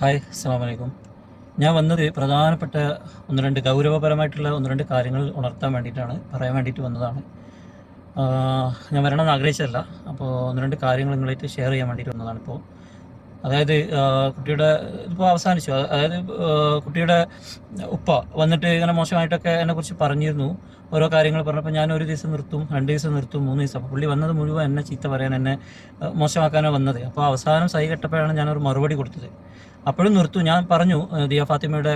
Hi അസ്സാം വലൈക്കും ഞാൻ വന്നത് പ്രധാനപ്പെട്ട ഒന്ന് രണ്ട് ഗൗരവപരമായിട്ടുള്ള ഒന്ന് രണ്ട് കാര്യങ്ങൾ ഉണർത്താൻ വേണ്ടിയിട്ടാണ് പറയാൻ വേണ്ടിയിട്ട് വന്നതാണ്. ഞാൻ വരണമെന്ന് ആഗ്രഹിച്ചതല്ല. അപ്പോൾ ഒന്ന് രണ്ട് കാര്യങ്ങൾ നിങ്ങളായിട്ട് ഷെയർ ചെയ്യാൻ വേണ്ടിയിട്ട് വന്നതാണ് ഇപ്പോൾ അതായത് കുട്ടിയുടെ ഇപ്പോൾ അവസാനിച്ചു. അതായത് കുട്ടിയുടെ ഉപ്പ വന്നിട്ട് ഇങ്ങനെ മോശമായിട്ടൊക്കെ എന്നെക്കുറിച്ച് പറഞ്ഞിരുന്നു. ഓരോ കാര്യങ്ങൾ പറഞ്ഞപ്പോൾ ഞാൻ ഒരു ദിവസം നിർത്തും രണ്ട് ദിവസം നിർത്തും മൂന്ന് ദിവസം. അപ്പോൾ പുള്ളി വന്നത് മുഴുവൻ എന്നെ ചീത്ത പറയാൻ എന്നെ മോശമാക്കാനോ വന്നത്. അപ്പോൾ അവസാനം സൈ കെട്ടപ്പോഴാണ് ഞാനൊരു മറുപടി കൊടുത്തത്. അപ്പോഴും നിർത്തു. ഞാൻ പറഞ്ഞു ദിയ ഫാത്തിമയുടെ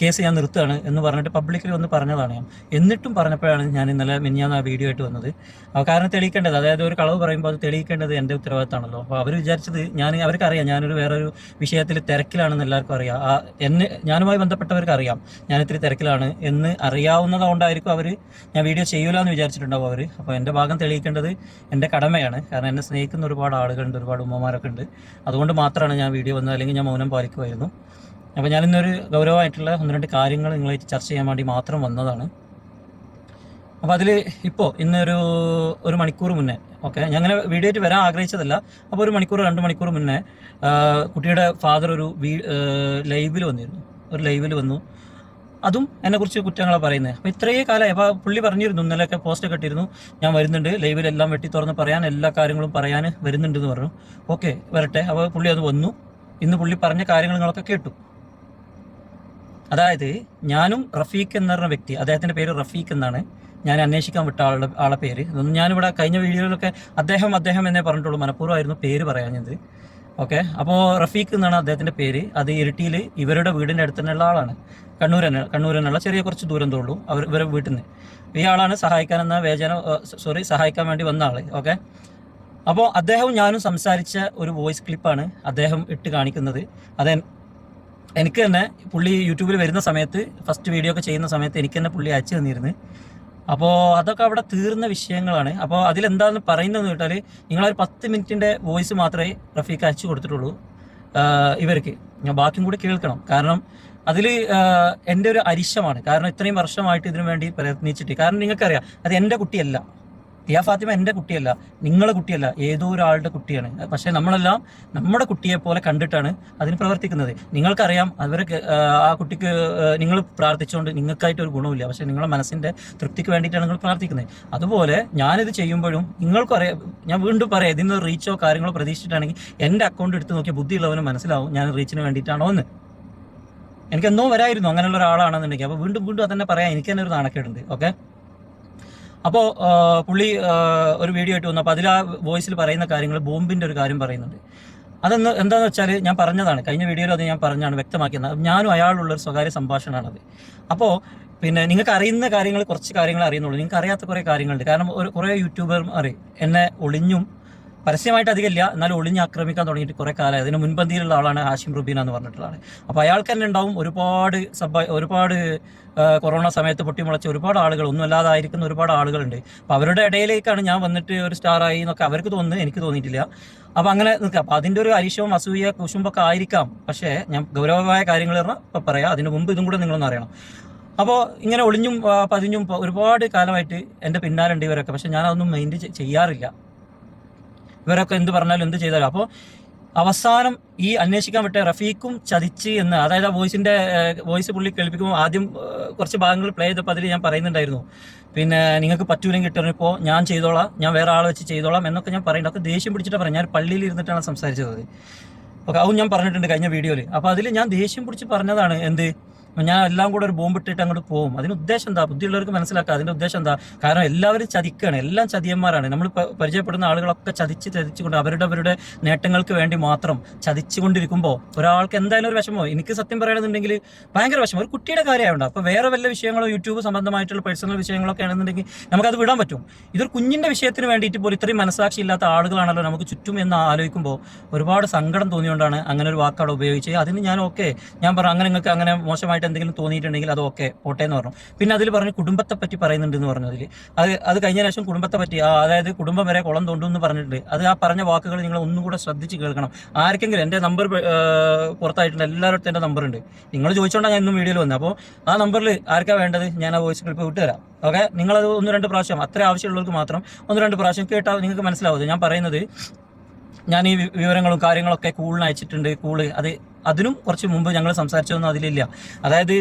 കേസ് ഞാൻ നിർത്തുകയാണ് എന്ന് പറഞ്ഞിട്ട് പബ്ലിക്കിൽ വന്ന് പറഞ്ഞതാണ് ഞാൻ. എന്നിട്ടും പറഞ്ഞപ്പോഴാണ് ഞാൻ ഇന്നലെ മിനിഞ്ഞാന്ന് ആ വീഡിയോ ആയിട്ട് വന്നത്. കാരണം തെളിയിക്കേണ്ടത് അതായത് ഒരു കളവ് പറയുമ്പോൾ അത് തെളിയിക്കേണ്ടത് എന്റെ ഉത്തരവാദിത്തമാണല്ലോ. അപ്പോൾ അവർ വിചാരിച്ചത് ഞാൻ അവർക്കറിയാം ഞാനൊരു വേറൊരു വിഷയത്തിൽ തിരക്കിലാണെന്ന് എല്ലാവർക്കും അറിയാം. ആ എന്നെ ഞാനുമായി ബന്ധപ്പെട്ടവർക്ക് അറിയാം ഞാൻ ഇത്തിരി തിരക്കിലാണ് എന്ന് അറിയാവുന്നതുകൊണ്ടായിരിക്കും അവർ ഞാൻ വീഡിയോ ചെയ്യൂല എന്ന് വിചാരിച്ചിട്ടുണ്ടാവും അവർ അപ്പോൾ എന്റെ ഭാഗം തെളിയിക്കേണ്ടത് എന്റെ കടമയാണ്. കാരണം എന്നെ സ്നേഹിക്കുന്ന ഒരുപാട് ആളുകളുണ്ട് ഒരുപാട് ഉമ്മമാരൊക്കെ ഉണ്ട്. അതുകൊണ്ട് മാത്രമാണ് ഞാൻ വീഡിയോ വന്നത് അല്ലെങ്കിൽ ഞാൻ മൗനം പാലിക്കുമായിരുന്നു. അപ്പോൾ ഞാനിന്നൊരു ഗൗരവമായിട്ടുള്ള ഒന്ന് രണ്ട് കാര്യങ്ങൾ നിങ്ങളായിട്ട് ചർച്ച ചെയ്യാൻ വേണ്ടി മാത്രം വന്നതാണ്. അപ്പോൾ അതിൽ ഇപ്പോൾ ഇന്നൊരു ഒരു മണിക്കൂർ മുന്നേ ഓക്കെ ഞാൻ അങ്ങനെ വീഡിയോ ആയിട്ട് വരാൻ ആഗ്രഹിച്ചതല്ല. അപ്പോൾ ഒരു മണിക്കൂർ രണ്ട് മണിക്കൂർ മുന്നേ കുട്ടിയുടെ ഫാദർ ഒരു വീ ലൈവിൽ വന്നിരുന്നു. ഒരു ലൈവിൽ വന്നു. അതും എന്നെക്കുറിച്ച് കുറ്റങ്ങളാണ് പറയുന്നത്. അപ്പോൾ ഇത്രയേ കാലമായി. അപ്പോൾ പുള്ളി പറഞ്ഞിരുന്നു ഇന്നലെയൊക്കെ പോസ്റ്റൊക്കെ ഇട്ടിരുന്നു. ഞാൻ വരുന്നുണ്ട് ലൈവിലെല്ലാം വെട്ടി തുറന്ന് പറയാൻ എല്ലാ കാര്യങ്ങളും പറയാൻ വരുന്നുണ്ടെന്ന് പറഞ്ഞു. ഓക്കെ വരട്ടെ. അപ്പോൾ പുള്ളി അത് വന്നു. ഇന്ന് പുള്ളി പറഞ്ഞ കാര്യങ്ങൾ നിങ്ങളൊക്കെ കേട്ടു. അതായത് ഞാനും റഫീഖ് എന്ന് പറഞ്ഞ വ്യക്തി അദ്ദേഹത്തിന്റെ പേര് റഫീഖ് എന്നാണ്. ഞാൻ അന്വേഷിക്കാൻ വിട്ട ആളുടെ ആളെ പേര്. ഇതൊന്നും ഞാനിവിടെ കഴിഞ്ഞ വീഡിയോയിലൊക്കെ അദ്ദേഹം അദ്ദേഹം എന്നേ പറഞ്ഞിട്ടുള്ളൂ. മനഃപൂർവമായിരുന്നു പേര് പറയാഞ്ഞത്. ഓക്കെ? അപ്പോൾ റഫീഖ് എന്നാണ് അദ്ദേഹത്തിന്റെ പേര്. അത് ഇരിട്ടിയിൽ ഇവരുടെ വീടിന്റെ അടുത്ത് തന്നെയുള്ള ആളാണ്. കണ്ണൂർ തന്നെ കണ്ണൂർ തന്നെയുള്ള ചെറിയ കുറച്ച് ദൂരം തോള്ളൂ അവർ ഇവരുടെ വീട്ടിൽ നിന്ന് ഈ ആളാണ് സഹായിക്കാൻ എന്ന വേചന സോറി സഹായിക്കാൻ വേണ്ടി വന്ന ആൾ ഓക്കെ? അപ്പോൾ അദ്ദേഹവും ഞാനും സംസാരിച്ച ഒരു വോയിസ് ക്ലിപ്പാണ് അദ്ദേഹം ഇട്ട് കാണിക്കുന്നത്. അത് എനിക്ക് തന്നെ പുള്ളി യൂട്യൂബിൽ വരുന്ന സമയത്ത് ഫസ്റ്റ് വീഡിയോ ഒക്കെ ചെയ്യുന്ന സമയത്ത് എനിക്ക് തന്നെ പുള്ളി അയച്ചു തന്നിരുന്നു. അപ്പോൾ അതൊക്കെ അവിടെ തീർന്ന വിഷയങ്ങളാണ്. അപ്പോൾ അതിലെന്താണെന്ന് പറയുന്നതെന്ന് കേട്ടാൽ നിങ്ങളൊരു പത്ത് മിനിറ്റിന്റെ വോയിസ് മാത്രമേ റഫീഖ് അയച്ചു കൊടുത്തിട്ടുള്ളൂ ഇവർക്ക്. ഞാൻ ബാക്കിയും കൂടി കേൾക്കണം. കാരണം അതിൽ എന്റെ ഒരു അരിശമാണ്. കാരണം ഇത്രയും വർഷമായിട്ട് ഇതിനു വേണ്ടി പ്രയത്നിച്ചിട്ട്. കാരണം നിങ്ങൾക്കറിയാം അത് എന്റെ കുട്ടിയല്ല. ടിയ ഫാത്തിമ എന്റെ കുട്ടിയല്ല നിങ്ങളെ കുട്ടിയല്ല ഏതോ ഒരാളുടെ കുട്ടിയാണ്. പക്ഷേ നമ്മളെല്ലാം നമ്മുടെ കുട്ടിയെ പോലെ കണ്ടിട്ടാണ് അതിന് പ്രവർത്തിക്കുന്നത്. നിങ്ങൾക്കറിയാം അവരെ ആ കുട്ടിക്ക് നിങ്ങൾ പ്രാർത്ഥിച്ചുകൊണ്ട് നിങ്ങൾക്കായിട്ട് ഒരു ഗുണമില്ല പക്ഷേ നിങ്ങളുടെ മനസ്സിന്റെ തൃപ്തിക്ക് വേണ്ടിയിട്ടാണ് നിങ്ങൾ പ്രാർത്ഥിക്കുന്നത്. അതുപോലെ ഞാനിത് ചെയ്യുമ്പോഴും നിങ്ങൾക്കും അറിയാം ഞാൻ വീണ്ടും പറയാം ഇതിന് റീച്ചോ കാര്യങ്ങളോ പ്രതീക്ഷിച്ചിട്ടാണെങ്കിൽ എന്റെ അക്കൗണ്ട് എടുത്ത് നോക്കിയ ബുദ്ധിയുള്ളവന് മനസ്സിലാവും ഞാൻ റീച്ചിന് വേണ്ടിയിട്ടാണോ എന്ന്. എനിക്ക് എന്നോ വരായിരുന്നു അങ്ങനെയുള്ള ഒരാളാണെന്നുണ്ടെങ്കിൽ. അപ്പോൾ വീണ്ടും വീണ്ടും അത് തന്നെ പറയാം എനിക്ക് തന്നെ ഒരു നാണക്കേടുണ്ട്. ഓക്കെ അപ്പോൾ പുള്ളി ഒരു വീഡിയോ ഇട്ട് വന്നു അപ്പോൾ അതിൽ ആ വോയിസിൽ പറയുന്ന കാര്യങ്ങൾ ബോംബിന്റെ ഒരു കാര്യം പറയുന്നുണ്ട്. അതെന്ന് എന്താണെന്ന് വെച്ചാൽ ഞാൻ പറഞ്ഞതാണ് കഴിഞ്ഞ വീഡിയോയിൽ അത് ഞാൻ പറഞ്ഞാണ് വ്യക്തമാക്കിയത് ഞാനും അയാളുള്ള ഒരു സ്വകാര്യ സംഭാഷണമാണത്. അപ്പോൾ പിന്നെ നിങ്ങൾക്ക് അറിയുന്ന കാര്യങ്ങൾ കുറച്ച് കാര്യങ്ങൾ അറിയുന്നുള്ളൂ. നിങ്ങൾക്ക് അറിയാത്ത കുറേ കാര്യങ്ങളുണ്ട്. കാരണം ഒരു കുറേ യൂട്യൂബർ അറിയും എന്നെ ഒളിഞ്ഞും പരസ്യമായിട്ട് അധികമില്ല. എന്നാലും ഒളിഞ്ഞ് ആക്രമിക്കാൻ തുടങ്ങിയിട്ട് കുറേ കാലം അതിന് മുൻപന്തിയിലുള്ള ആളാണ് ഹാഷിം റുബീന എന്ന് പറഞ്ഞിട്ടുള്ള അപ്പോൾ അയാൾക്ക് തന്നെ ഉണ്ടാവും ഒരുപാട് സബ ഒരുപാട് കൊറോണ സമയത്ത് പൊട്ടിമുളച്ച ഒരുപാട് ആളുകൾ ഒന്നും അല്ലാതായിരിക്കുന്ന ഒരുപാട് ആളുകളുണ്ട്. അപ്പോൾ അവരുടെ ഇടയിലേക്കാണ് ഞാൻ വന്നിട്ട് ഒരു സ്റ്റാറായി എന്നൊക്കെ അവർക്ക് തോന്നുന്നു എനിക്ക് തോന്നിയിട്ടില്ല. അപ്പോൾ അങ്ങനെ നിൽക്കാം. അപ്പോൾ അതിന്റെ ഒരു അരിശവും അസൂയ കുശുമ്പൊക്കെ ആയിരിക്കാം. പക്ഷേ ഞാൻ ഗൗരവമായ കാര്യങ്ങൾ ഇപ്പോൾ ഇപ്പം പറയാം. അതിന് മുമ്പ് ഇതും കൂടെ നിങ്ങളൊന്ന് അറിയണം. അപ്പോൾ ഇങ്ങനെ ഒളിഞ്ഞും പതിഞ്ഞും ഒരുപാട് കാലമായിട്ട് എന്റെ പിന്നാലുണ്ട് ഇവരൊക്കെ. പക്ഷെ ഞാൻ അതൊന്നും മൈൻഡ് ചെയ്യാറില്ല. ഇവരൊക്കെ എന്ത് പറഞ്ഞാലും എന്ത് ചെയ്താലും. അപ്പോൾ അവസാനം ഈ അന്വേഷിക്കാൻ വിട്ട റഫീഖും ചതിച്ച് എന്ന് അതായത് ആ വോയിസിന്റെ വോയിസ് പുള്ളി കേൾപ്പിക്കുമ്പോൾ ആദ്യം കുറച്ച് ഭാഗങ്ങൾ പ്ലേ ചെയ്തപ്പോൾ അതിൽ ഞാൻ പറയുന്നുണ്ടായിരുന്നു. പിന്നെ നിങ്ങൾക്ക് പറ്റൂലെങ്കിൽ കിട്ടണിപ്പോൾ ഞാൻ ചെയ്തോളാം ഞാൻ വേറെ ആളെ വെച്ച് ചെയ്തോളാം എന്നൊക്കെ ഞാൻ പറയുന്നുണ്ട്. ഒക്കെ ദേഷ്യം പിടിച്ചിട്ട് പറഞ്ഞു ഞാൻ പള്ളിയിൽ ഇരുന്നിട്ടാണ് സംസാരിച്ചത് ഓക്കെ അതും ഞാൻ പറഞ്ഞിട്ടുണ്ട് കഴിഞ്ഞ വീഡിയോയിൽ. അപ്പോൾ അതിൽ ഞാൻ ദേഷ്യം പിടിച്ച് പറഞ്ഞതാണ് എന്ത്? ഞാൻ എല്ലാം കൂടെ ഒരു ബോംബ് ഇട്ടിട്ട് അങ്ങോട്ട് പോകും. അതിന് ഉദ്ദേശം എന്താ? ബുദ്ധിയുള്ളവർക്ക് മനസ്സിലാക്കുക അതിന്റെ ഉദ്ദേശം എന്താ? കാരണം എല്ലാവരും ചതിക്കുകയാണ് എല്ലാം ചതിയന്മാരാണ്. നമ്മൾ പരിചയപ്പെടുന്ന ആളുകളൊക്കെ ചതിച്ച് ചതിച്ചുകൊണ്ട് അവരുടെ അവരുടെ നേട്ടങ്ങൾക്ക് വേണ്ടി മാത്രം ചതിച്ചുകൊണ്ടിരിക്കുമ്പോൾ ഒരാൾക്ക് എന്തായാലും ഒരു വിഷമോ എനിക്ക് സത്യം പറയണമെന്നുണ്ടെങ്കിൽ ഭയങ്കര വിഷമം. ഒരു കുട്ടിയുടെ കാര്യമായുണ്ട്. അപ്പോൾ വേറെ വല്ല വിഷയങ്ങളോ യൂട്യൂബ് സംബന്ധമായിട്ടുള്ള പേഴ്സണൽ വിഷയങ്ങളൊക്കെ ആണെന്നുണ്ടെങ്കിൽ നമുക്കത് വിടാൻ പറ്റും. ഇതൊരു കുഞ്ഞിന്റെ വിഷയത്തിന് വേണ്ടിയിട്ട് പോലും ഇത്രയും മനസ്സാക്ഷി ഇല്ലാത്ത ആളുകളാണല്ലോ നമുക്ക് ചുറ്റും എന്ന് ആലോചിക്കുമ്പോൾ ഒരുപാട് സങ്കടം തോന്നിയുകൊണ്ടാണ് അങ്ങനെ ഒരു വാക്കാട് ഉപയോഗിച്ചത്. അതിന് ഞാൻ ഓക്കെ ഞാൻ പറഞ്ഞു അങ്ങനെ നിങ്ങൾക്ക് അങ്ങനെ മോശമായിട്ട് എന്തെങ്കിലും തോന്നിയിട്ടുണ്ടെങ്കിൽ അത് ഓക്കെ പോട്ടെ എന്ന് പറഞ്ഞു. പിന്നെ അതിൽ പറഞ്ഞു കുടുംബത്തെ പറ്റി പറയുന്നുണ്ട് എന്ന് പറഞ്ഞു അതിൽ അത് അത് കഴിഞ്ഞ ശേഷം കുടുംബത്തെ പറ്റി അതായത് കുടുംബം വരെ കുളം തോണ്ടും എന്ന് പറഞ്ഞിട്ടുണ്ട്. അത് ആ പറഞ്ഞ വാക്കുകൾ നിങ്ങൾ ഒന്നും കൂടെ ശ്രദ്ധിച്ച് കേൾക്കണം. ആർക്കെങ്കിലും എന്റെ നമ്പർ പുറത്തായിട്ടുണ്ട് എല്ലാവരുടെ എന്റെ നമ്പർ ഉണ്ട്. നിങ്ങൾ ചോദിച്ചുകൊണ്ടാണ് ഞാൻ ഇന്നും വീഡിയോയിൽ വന്നത് അപ്പോൾ ആ നമ്പറിൽ ആർക്കാ വേണ്ടത്? ഞാൻ ആ വോയിസ് ക്ലിപ്പ് വിട്ടുതരാം ഓക്കെ നിങ്ങളത് ഒന്ന് രണ്ട് പ്രാവശ്യം അത്ര ആവശ്യമുള്ളവർക്ക് മാത്രം ഒന്ന് രണ്ട് പ്രാവശ്യം കേട്ടാൽ നിങ്ങൾക്ക് മനസ്സിലാവും ഞാൻ പറയുന്നത് ഞാൻ ഈ വിവരങ്ങളും കാര്യങ്ങളൊക്കെ കൂളിന് അയച്ചിട്ടുണ്ട്. കൂൾ അത് അതിനും കുറച്ച് മുമ്പ് ഞങ്ങൾ സംസാരിച്ചതൊന്നും അതിലില്ല. അതായത്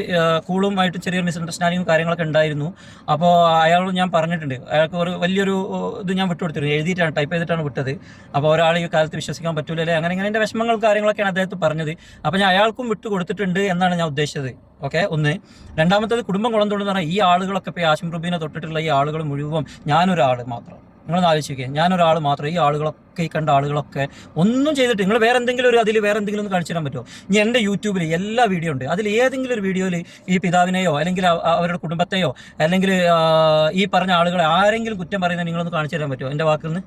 കൂളുമായിട്ട് ചെറിയൊരു മിസ്അണ്ടർസ്റ്റാൻഡിങ്ങും കാര്യങ്ങളൊക്കെ ഉണ്ടായിരുന്നു. അപ്പോൾ അയാളോട് ഞാൻ പറഞ്ഞിട്ടുണ്ട്. അയാൾക്ക് ഒരു വലിയൊരു ഇത് ഞാൻ വിട്ടുകൊടുത്തിരുന്നു. എഴുതിയിട്ടാണ് ടൈപ്പ് ചെയ്തിട്ടാണ് വിട്ടത്. അപ്പോൾ ഒരാൾ ഈ കാലത്ത് വിശ്വസിക്കാൻ പറ്റൂലല്ലേ അങ്ങനെ ഇങ്ങനെ എന്റെ വിഷമങ്ങൾ കാര്യങ്ങളൊക്കെയാണ് അദ്ദേഹത്തെ പറഞ്ഞത്. അപ്പോൾ ഞാൻ അയാൾക്കും വിട്ടു കൊടുത്തിട്ടുണ്ട് എന്നാണ് ഞാൻ ഉദ്ദേശിച്ചത്. ഓക്കെ ഒന്ന്. രണ്ടാമത്തേത് കുടുംബം കുളം തൊണ്ടെന്ന് പറഞ്ഞാൽ ഈ ആളുകളൊക്കെ ഇപ്പോൾ ഈ റുബീനെ തൊട്ടിട്ടുള്ള ഈ ആളുകൾ മുഴുവൻ ഞാനൊരാൾ മാത്രം. നിങ്ങളൊന്ന് ആലോചിക്കുക ഞാനൊരാൾ മാത്രം ഈ ആളുകളൊക്കെ ഈ കണ്ട ആളുകളൊക്കെ ഒന്നും ചെയ്തിട്ട് നിങ്ങൾ വേറെ എന്തെങ്കിലും ഒരു അതിൽ വേറെ എന്തെങ്കിലും ഒന്ന് കാണിച്ചു തരാൻ പറ്റുമോ? ഇനി എന്റെ യൂട്യൂബിൽ എല്ലാ വീഡിയോ ഉണ്ട്. അതിൽ ഏതെങ്കിലും ഒരു വീഡിയോയിൽ ഈ പിതാവിനെയോ അല്ലെങ്കിൽ അവരുടെ കുടുംബത്തെയോ അല്ലെങ്കിൽ ഈ പറഞ്ഞ ആളുകളെ ആരെങ്കിലും കുറ്റം പറയുന്നത് നിങ്ങളൊന്ന് കാണിച്ചു തരാൻ പറ്റുമോ? എന്റെ വാക്കിൽ നിന്ന്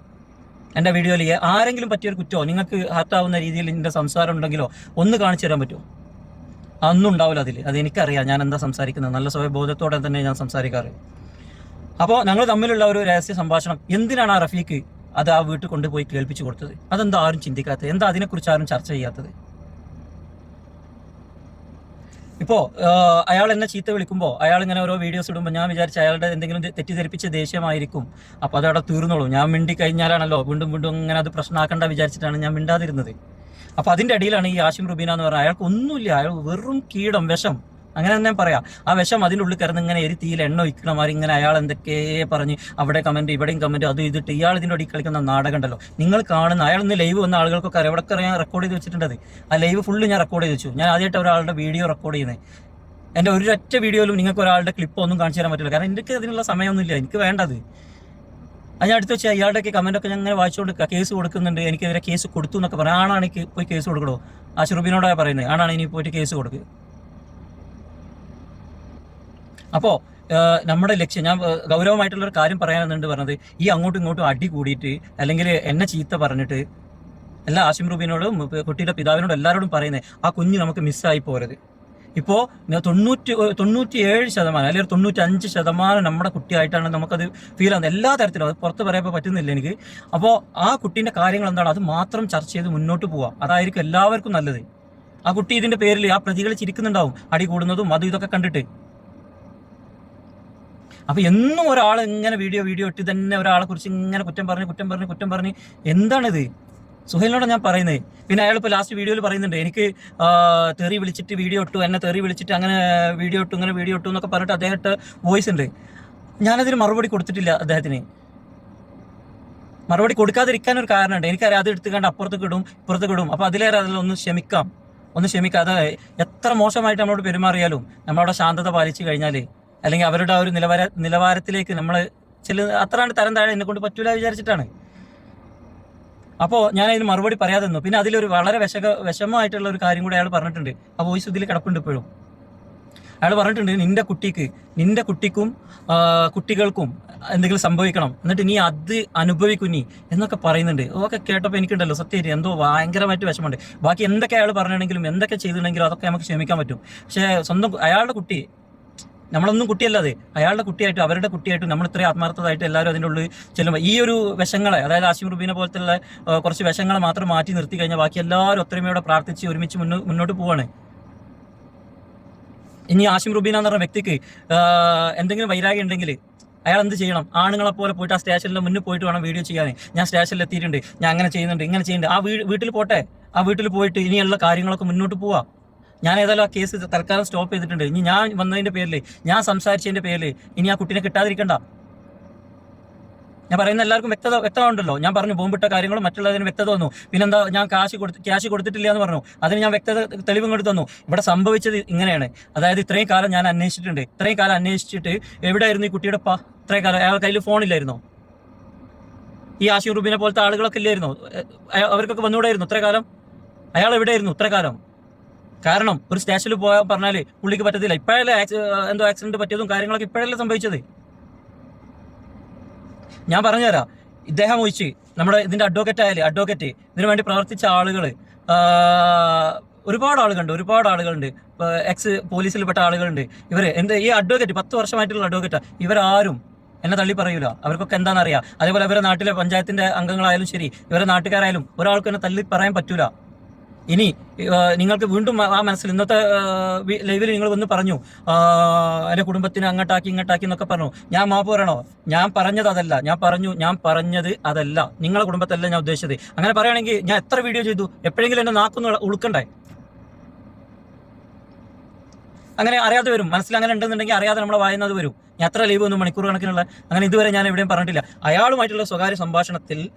എന്റെ വീഡിയോയിൽ ആരെങ്കിലും പറ്റിയൊരു കുറ്റമോ? നിങ്ങൾക്ക് ഹർട്ടാവുന്ന രീതിയിൽ എന്റെ സംസാരം ഉണ്ടെങ്കിലോ ഒന്ന് കാണിച്ചു തരാൻ പറ്റുമോ? അന്നും ഉണ്ടാവില്ല അതിൽ അത് എനിക്കറിയാം ഞാൻ എന്താ സംസാരിക്കുന്നത്? നല്ല സ്വയബോധത്തോടെ തന്നെ ഞാൻ സംസാരിക്കാറ്. അപ്പോൾ ഞങ്ങൾ തമ്മിലുള്ള ഒരു രഹസ്യ സംഭാഷണം എന്തിനാണ് ആ റഫീഖ് അത് ആ വീട്ടിൽ കൊണ്ടുപോയി കേൾപ്പിച്ചു കൊടുത്തത്? അതെന്താ ആരും ചിന്തിക്കാത്തത്? എന്താ അതിനെക്കുറിച്ച് ആരും ചർച്ച ചെയ്യാത്തത്? ഇപ്പോ അയാൾ എന്നെ ചീത്ത വിളിക്കുമ്പോൾ അയാൾ ഇങ്ങനെ ഓരോ വീഡിയോസ് ഇടുമ്പോൾ ഞാൻ വിചാരിച്ച അയാളുടെ എന്തെങ്കിലും തെറ്റിദ്ധരിപ്പിച്ച ദേഷ്യമായിരിക്കും. അപ്പോൾ അതവിടെ തീർന്നോളൂ. ഞാൻ മിണ്ടി കഴിഞ്ഞാലാണല്ലോ വീണ്ടും വീണ്ടും ഇങ്ങനെ അത് പ്രശ്നമാക്കണ്ട വിചാരിച്ചിട്ടാണ് ഞാൻ മിണ്ടാതിരുന്നത്. അപ്പോൾ അതിന്റെ അടിയിലാണ് ഈ ആശിം റുബീന എന്ന് പറഞ്ഞാൽ അയാൾക്ക് ഒന്നുമില്ല. അയാൾ വെറും കീടം വിഷം. അങ്ങനെ തന്നെ പറയാം. ആ വിഷം അതിന്റെ ഉള്ളിൽ കിടന്ന് ഇങ്ങനെ എരിത്തിയിൽ എണ്ണ ഒഴിക്കണ മാതിരി ഇങ്ങനെ അയാൾ എന്തൊക്കെ പറഞ്ഞ് അവിടെ കമന്റ് ഇവിടെയും കമന്റ് അത് ഇതിട്ട് ഇയാൾ ഇതിന്റെ അടി കളിക്കുന്ന നാടകം ഉണ്ടല്ലോ. നിങ്ങൾ കാണുന്ന അയാൾ ലൈവ് വന്ന ആളുകൾക്കൊക്കെ അറിയാം. അവിടെ ഞാൻ റെക്കോർഡ് ചെയ്ത് വെച്ചിട്ടുണ്ടത്. ആ ലൈവ് ഫുള്ള് ഞാൻ റെക്കോർഡ് ചെയ്ത് വെച്ചു. ഞാൻ ആദ്യമായിട്ട് ഒരാളുടെ വീഡിയോ റെക്കോർഡ് ചെയ്യുന്നത് എന്റെ ഒരു ഒറ്റ വീഡിയോയിലും നിങ്ങൾക്ക് ഒരാളുടെ ക്ലിപ്പ് ഒന്നും കാണിച്ചു തരാൻ പറ്റില്ല. കാരണം എനിക്ക് അതിനുള്ള സമയമൊന്നുമില്ല എനിക്ക് വേണ്ടത്. അത് ഞാൻ അടുത്ത് വെച്ചാൽ അയാളുടെയൊക്കെ കമന്റൊക്കെ ഞാൻ ഇങ്ങനെ വായിച്ചുകൊടുക്കുക കേസ് കൊടുക്കുന്നുണ്ട്. എനിക്കെതിരെ കേസ് കൊടുത്തു എന്നൊക്കെ പറയാം. ആണാണ് പോയി കേസ് കൊടുക്കണോ? ആ ഷുറുബിനോടാണ് പറയുന്നത്. ആണാണ് ഇനി പോയിട്ട് കേസ് കൊടുക്കുക അപ്പോൾ നമ്മുടെ ലക്ഷ്യം ഞാൻ ഗൗരവമായിട്ടുള്ള ഒരു കാര്യം പറയാനെന്നുണ്ട് പറഞ്ഞത് ഈ അങ്ങോട്ടും ഇങ്ങോട്ടും അടി കൂടിയിട്ട് അല്ലെങ്കിൽ എന്നെ ചീത്ത പറഞ്ഞിട്ട് എല്ലാ ആശിം റൂബിനോടും കുട്ടിയുടെ പിതാവിനോടും എല്ലാവരോടും പറയുന്നത് ആ കുഞ്ഞ് നമുക്ക് മിസ്സായി പോരുത്. ഇപ്പോൾ തൊണ്ണൂറ്റി തൊണ്ണൂറ്റി ഏഴ് ശതമാനം അല്ലെങ്കിൽ തൊണ്ണൂറ്റി അഞ്ച് ശതമാനം നമ്മുടെ കുട്ടിയായിട്ടാണ് നമുക്കത് ഫീൽ ആവുന്നത്. എല്ലാ തരത്തിലും അത് പുറത്ത് പറയാൻ പറ്റുന്നില്ല എനിക്ക്. അപ്പോൾ ആ കുട്ടീന്റെ കാര്യങ്ങൾ എന്താണ്? അത് മാത്രം ചർച്ച ചെയ്ത് മുന്നോട്ട് പോവാം. അതായിരിക്കും എല്ലാവർക്കും നല്ലത്. ആ കുട്ടി ഇതിന്റെ പേരിൽ ആ പ്രതികൾ ചിരിക്കുന്നുണ്ടാവും അടി കൂടുന്നതും അതും ഇതൊക്കെ കണ്ടിട്ട്. അപ്പൊ എന്നും ഒരാൾ ഇങ്ങനെ വീഡിയോ വീഡിയോ ഇട്ട് തന്നെ ഒരാളെ കുറിച്ച് ഇങ്ങനെ കുറ്റം പറഞ്ഞ് കുറ്റം പറഞ്ഞ് കുറ്റം പറഞ്ഞ് എന്താണിത്? സുഹൈലിനോട് ഞാൻ പറയുന്നത് പിന്നെ അയാൾ ഇപ്പോൾ ലാസ്റ്റ് വീഡിയോയിൽ പറയുന്നുണ്ട് എനിക്ക് തെറി വിളിച്ചിട്ട് വീഡിയോ ഇട്ടു എന്നെ തെറി വിളിച്ചിട്ട് അങ്ങനെ വീഡിയോ ഇട്ടു ഇങ്ങനെ വീഡിയോ ഇട്ടു എന്നൊക്കെ പറഞ്ഞിട്ട് അദ്ദേഹത്തെ വോയിസ് ഉണ്ട്. ഞാനതിന് മറുപടി കൊടുത്തിട്ടില്ല അദ്ദേഹത്തിന്. മറുപടി കൊടുക്കാതിരിക്കാൻ ഒരു കാരണമുണ്ട്. എനിക്കറിയാം അത് എടുത്ത് കണ്ട് അപ്പുറത്തേക്ക് ഇടും ഇപ്പുറത്തേക്ക് ഇടും. അപ്പോൾ അതിലേറെ അതിൽ ഒന്ന് ക്ഷമിക്കാം. ഒന്ന് ക്ഷമിക്കാം അത് എത്ര മോശമായിട്ട് നമ്മളോട് പെരുമാറിയാലും നമ്മളവിടെ ശാന്തത പാലിച്ചു കഴിഞ്ഞാൽ അല്ലെങ്കിൽ അവരുടെ ആ ഒരു നിലവാര നിലവാരത്തിലേക്ക് നമ്മൾ ചില അത്രാണ്ട് തരം താഴെ എന്നെ കൊണ്ട് പറ്റൂല വിചാരിച്ചിട്ടാണ്. അപ്പോൾ ഞാൻ അതിന് മറുപടി പറയാതെ നിന്നു. പിന്നെ അതിലൊരു വളരെ വിശക വിഷമമായിട്ടുള്ള ഒരു കാര്യം കൂടി അയാൾ പറഞ്ഞിട്ടുണ്ട്. ആ വോയിസ് ഇതിൽ കിടപ്പുണ്ട് ഇപ്പോഴും. അയാൾ പറഞ്ഞിട്ടുണ്ട് നിന്റെ കുട്ടിക്ക് നിന്റെ കുട്ടിക്കും കുട്ടികൾക്കും എന്തെങ്കിലും സംഭവിക്കണം. എന്നിട്ട് നീ അത് അനുഭവിക്കും നീ എന്നൊക്കെ പറയുന്നുണ്ട്. അതൊക്കെ കേട്ടപ്പോൾ എനിക്കുണ്ടല്ലോ സത്യം എന്തോ ഭയങ്കരമായിട്ട് വിഷമമുണ്ട്. ബാക്കി എന്തൊക്കെ അയാൾ പറഞ്ഞിട്ടുണ്ടെങ്കിലും എന്തൊക്കെ ചെയ്തിട്ടുണ്ടെങ്കിലും അതൊക്കെ നമുക്ക് ക്ഷമിക്കാൻ പറ്റും. പക്ഷേ സ്വന്തം അയാളുടെ കുട്ടി നമ്മളൊന്നും കുട്ടിയല്ലാതെ അയാളുടെ കുട്ടിയായിട്ട് അവരുടെ കുട്ടിയായിട്ട് നമ്മൾ ഇത്രയും ആത്മാർത്ഥമായിട്ട് എല്ലാവരും അതിന്റെ ഉള്ളിൽ ചെല്ലുമ്പോൾ ഈ ഒരു വശങ്ങളെ അതായത് ആശിം റുബീനെ പോലത്തുള്ള കുറച്ച് വശങ്ങളെ മാത്രം മാറ്റി നിർത്തി കഴിഞ്ഞാൽ ബാക്കി എല്ലാവരും ഒത്തൊരുമയോടെ പ്രാർത്ഥിച്ച് ഒരുമിച്ച് മുന്നോട്ട് പോവാണ്. ഇനി ആശിം റുബീന എന്ന് പറഞ്ഞ വ്യക്തിക്ക് എന്തെങ്കിലും വൈരാഗ്യം ഉണ്ടെങ്കിൽ അയാൾ എന്ത് ചെയ്യണം? ആണുങ്ങളെ പോലെ പോയിട്ട് ആ സ്റ്റേഷനിൽ മുന്നിൽ പോയിട്ട് വേണം വീഡിയോ ചെയ്യാൻ. ഞാൻ സ്റ്റേഷനിൽ എത്തിയിട്ടുണ്ട് ഞാൻ അങ്ങനെ ചെയ്യുന്നുണ്ട് ഇങ്ങനെ ചെയ്യുന്നുണ്ട്. ആ വീട്ടിൽ പോട്ടെ. ആ വീട്ടിൽ പോയിട്ട് ഇനിയുള്ള കാര്യങ്ങളൊക്കെ മുന്നോട്ട് പോവാം. ഞാൻ ഏതായാലും ആ കേസ് തൽക്കാലം സ്റ്റോപ്പ് ചെയ്തിട്ടുണ്ട്. ഇനി ഞാൻ വന്നതിന്റെ പേരിൽ ഞാൻ സംസാരിച്ചതിന്റെ പേരിൽ ഇനി ആ കുട്ടീനെ കിട്ടാതിരിക്കണ്ട. ഞാൻ പറയുന്ന എല്ലാവർക്കും വ്യക്തത വ്യക്തമുണ്ടല്ലോ ഞാൻ പറഞ്ഞു ബോംബിട്ട കാര്യങ്ങളും മറ്റുള്ളതിന് വ്യക്തത തന്നു പിന്നെന്താ ഞാൻ കാശ് കൊടുത്ത് ക്യാഷ് കൊടുത്തിട്ടില്ല എന്ന് പറഞ്ഞു. അതിന് ഞാൻ വ്യക്തത തെളിവും കൊടുത്തു തന്നു. ഇവിടെ സംഭവിച്ചത് ഇങ്ങനെയാണ്. അതായത് ഇത്രയും കാലം ഞാൻ അന്വേഷിച്ചിട്ടുണ്ട്. ഇത്രയും കാലം അന്വേഷിച്ചിട്ട് എവിടെയായിരുന്നു ഈ കുട്ടിയുടെ പാ ഇത്രയും കാലം? അയാൾ കയ്യിൽ ഫോണില്ലായിരുന്നോ ഈ ആശിം പോലത്തെ ആളുകളൊക്കെ ഇല്ലായിരുന്നോ? അവർക്കൊക്കെ വന്നുകൂടായിരുന്നു ഇത്ര കാലം? അയാൾ എവിടെയായിരുന്നു ഇത്ര കാലം? കാരണം ഒരു സ്റ്റേഷനിൽ പോയാൽ പറഞ്ഞാൽ പുള്ളിക്ക് പറ്റത്തില്ല. ഇപ്പോഴല്ലേ എന്തോ ആക്സിഡന്റ് പറ്റിയതും കാര്യങ്ങളൊക്കെ ഇപ്പോഴല്ലേ സംഭവിച്ചത്? ഞാൻ പറഞ്ഞുതരാം. ഇദ്ദേഹം ഒഴിച്ച് നമ്മുടെ ഇതിന്റെ അഡ്വക്കേറ്റ് ആയാലും അഡ്വക്കേറ്റ് ഇതിനു വേണ്ടി പ്രവർത്തിച്ച ആളുകൾ ഒരുപാട് ആളുകളുണ്ട് ഒരുപാട് ആളുകളുണ്ട്. എക്സ് പോലീസിൽപ്പെട്ട ആളുകളുണ്ട്. ഇവർ എന്ത് ഈ അഡ്വക്കേറ്റ് പത്ത് വർഷമായിട്ടുള്ള അഡ്വക്കേറ്റാണ് ഇവരാരും എന്നെ തള്ളി പറയൂല. അവർക്കൊക്കെ എന്താണെന്നറിയാം. അതേപോലെ ഇവരെ നാട്ടിലെ പഞ്ചായത്തിന്റെ അംഗങ്ങളായാലും ശരി ഇവരെ നാട്ടുകാരായാലും ഒരാൾക്ക് എന്നെ തള്ളി പറയാൻ പറ്റൂല. ഇനി നിങ്ങൾക്ക് വീണ്ടും ആ മനസ്സിൽ ഇന്നത്തെ ലൈവിൽ നിങ്ങൾ വന്ന് പറഞ്ഞു എന്റെ കുടുംബത്തിന് അങ്ങോട്ടാക്കി ഇങ്ങോട്ടാക്കി എന്നൊക്കെ പറഞ്ഞു. ഞാൻ മാപ്പ് പറയണോ? ഞാൻ പറഞ്ഞത് അതല്ല. ഞാൻ പറഞ്ഞു ഞാൻ പറഞ്ഞത് അതല്ല. നിങ്ങളെ കുടുംബത്തല്ല ഞാൻ ഉദ്ദേശിച്ചത്. അങ്ങനെ പറയുകയാണെങ്കിൽ ഞാൻ എത്ര വീഡിയോ ചെയ്തു? എപ്പോഴെങ്കിലും എന്നെ നാക്കൊന്ന് ഉളുക്കണ്ടേ? അങ്ങനെ അറിയാതെ വരും. മനസ്സിൽ അങ്ങനെ ഉണ്ടെന്നുണ്ടെങ്കിൽ അറിയാതെ നമ്മളെ വായനത് വരും. ഞാൻ എത്ര ലൈവ് ഒന്നും മണിക്കൂർ കണക്കിനുള്ള. അങ്ങനെ ഇതുവരെ ഞാൻ എവിടെയും പറഞ്ഞിട്ടില്ല. അയാളുമായിട്ടുള്ള സ്വകാര്യ സംഭാഷണത്തിൽ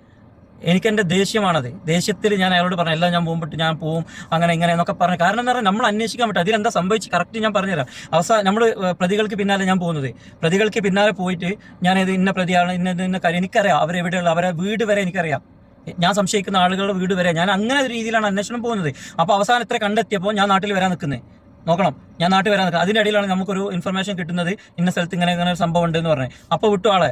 എനിക്ക് എന്റെ ദേഷ്യമാണത്. ദേഷ്യത്തിൽ ഞാൻ അയാളോട് പറഞ്ഞു എല്ലാം ഞാൻ പോകുമ്പോൾ ഞാൻ പോവും അങ്ങനെ ഇങ്ങനെ എന്നൊക്കെ പറഞ്ഞു. കാരണം എന്ന് പറഞ്ഞാൽ നമ്മൾ അന്വേഷിക്കാൻ പറ്റും. അതിലെന്താ സംഭവിച്ച് കറക്റ്റ് ഞാൻ പറഞ്ഞുതരാം. അവസാനം നമ്മൾ പ്രതികൾക്ക് പിന്നാലെ ഞാൻ പോകുന്നത്. പ്രതികൾക്ക് പിന്നാലെ പോയിട്ട് ഞാൻ ഇത് ഇന്ന പ്രതിയാണ് ഇന്ന ഇന്ന കാര്യം എനിക്കറിയാം. അവരെവിടെയുള്ള അവരെ വീട് വരെ എനിക്കറിയാം. ഞാൻ സംശയിക്കുന്ന ആളുകളുടെ വീട് വരെ ഞാൻ അങ്ങനെ ഒരു രീതിയിലാണ് അന്വേഷണം പോകുന്നത്. അപ്പോൾ അവസാനം ഇത്ര കണ്ടെത്തിയപ്പോൾ ഞാൻ നാട്ടിൽ വരാൻ നിൽക്കുന്നത് നോക്കണം. ഞാൻ നാട്ടിൽ വരാൻ നിൽക്കുന്നത് അതിന്റെ ഇടയിലാണ് നമുക്കൊരു ഇൻഫർമേഷൻ കിട്ടുന്നത്. ഇന്ന സ്ഥലത്ത് ഇങ്ങനെ ഇങ്ങനെ ഒരു സംഭവം ഉണ്ട് എന്ന് പറഞ്ഞത് അപ്പോൾ വിട്ടു ആളെ.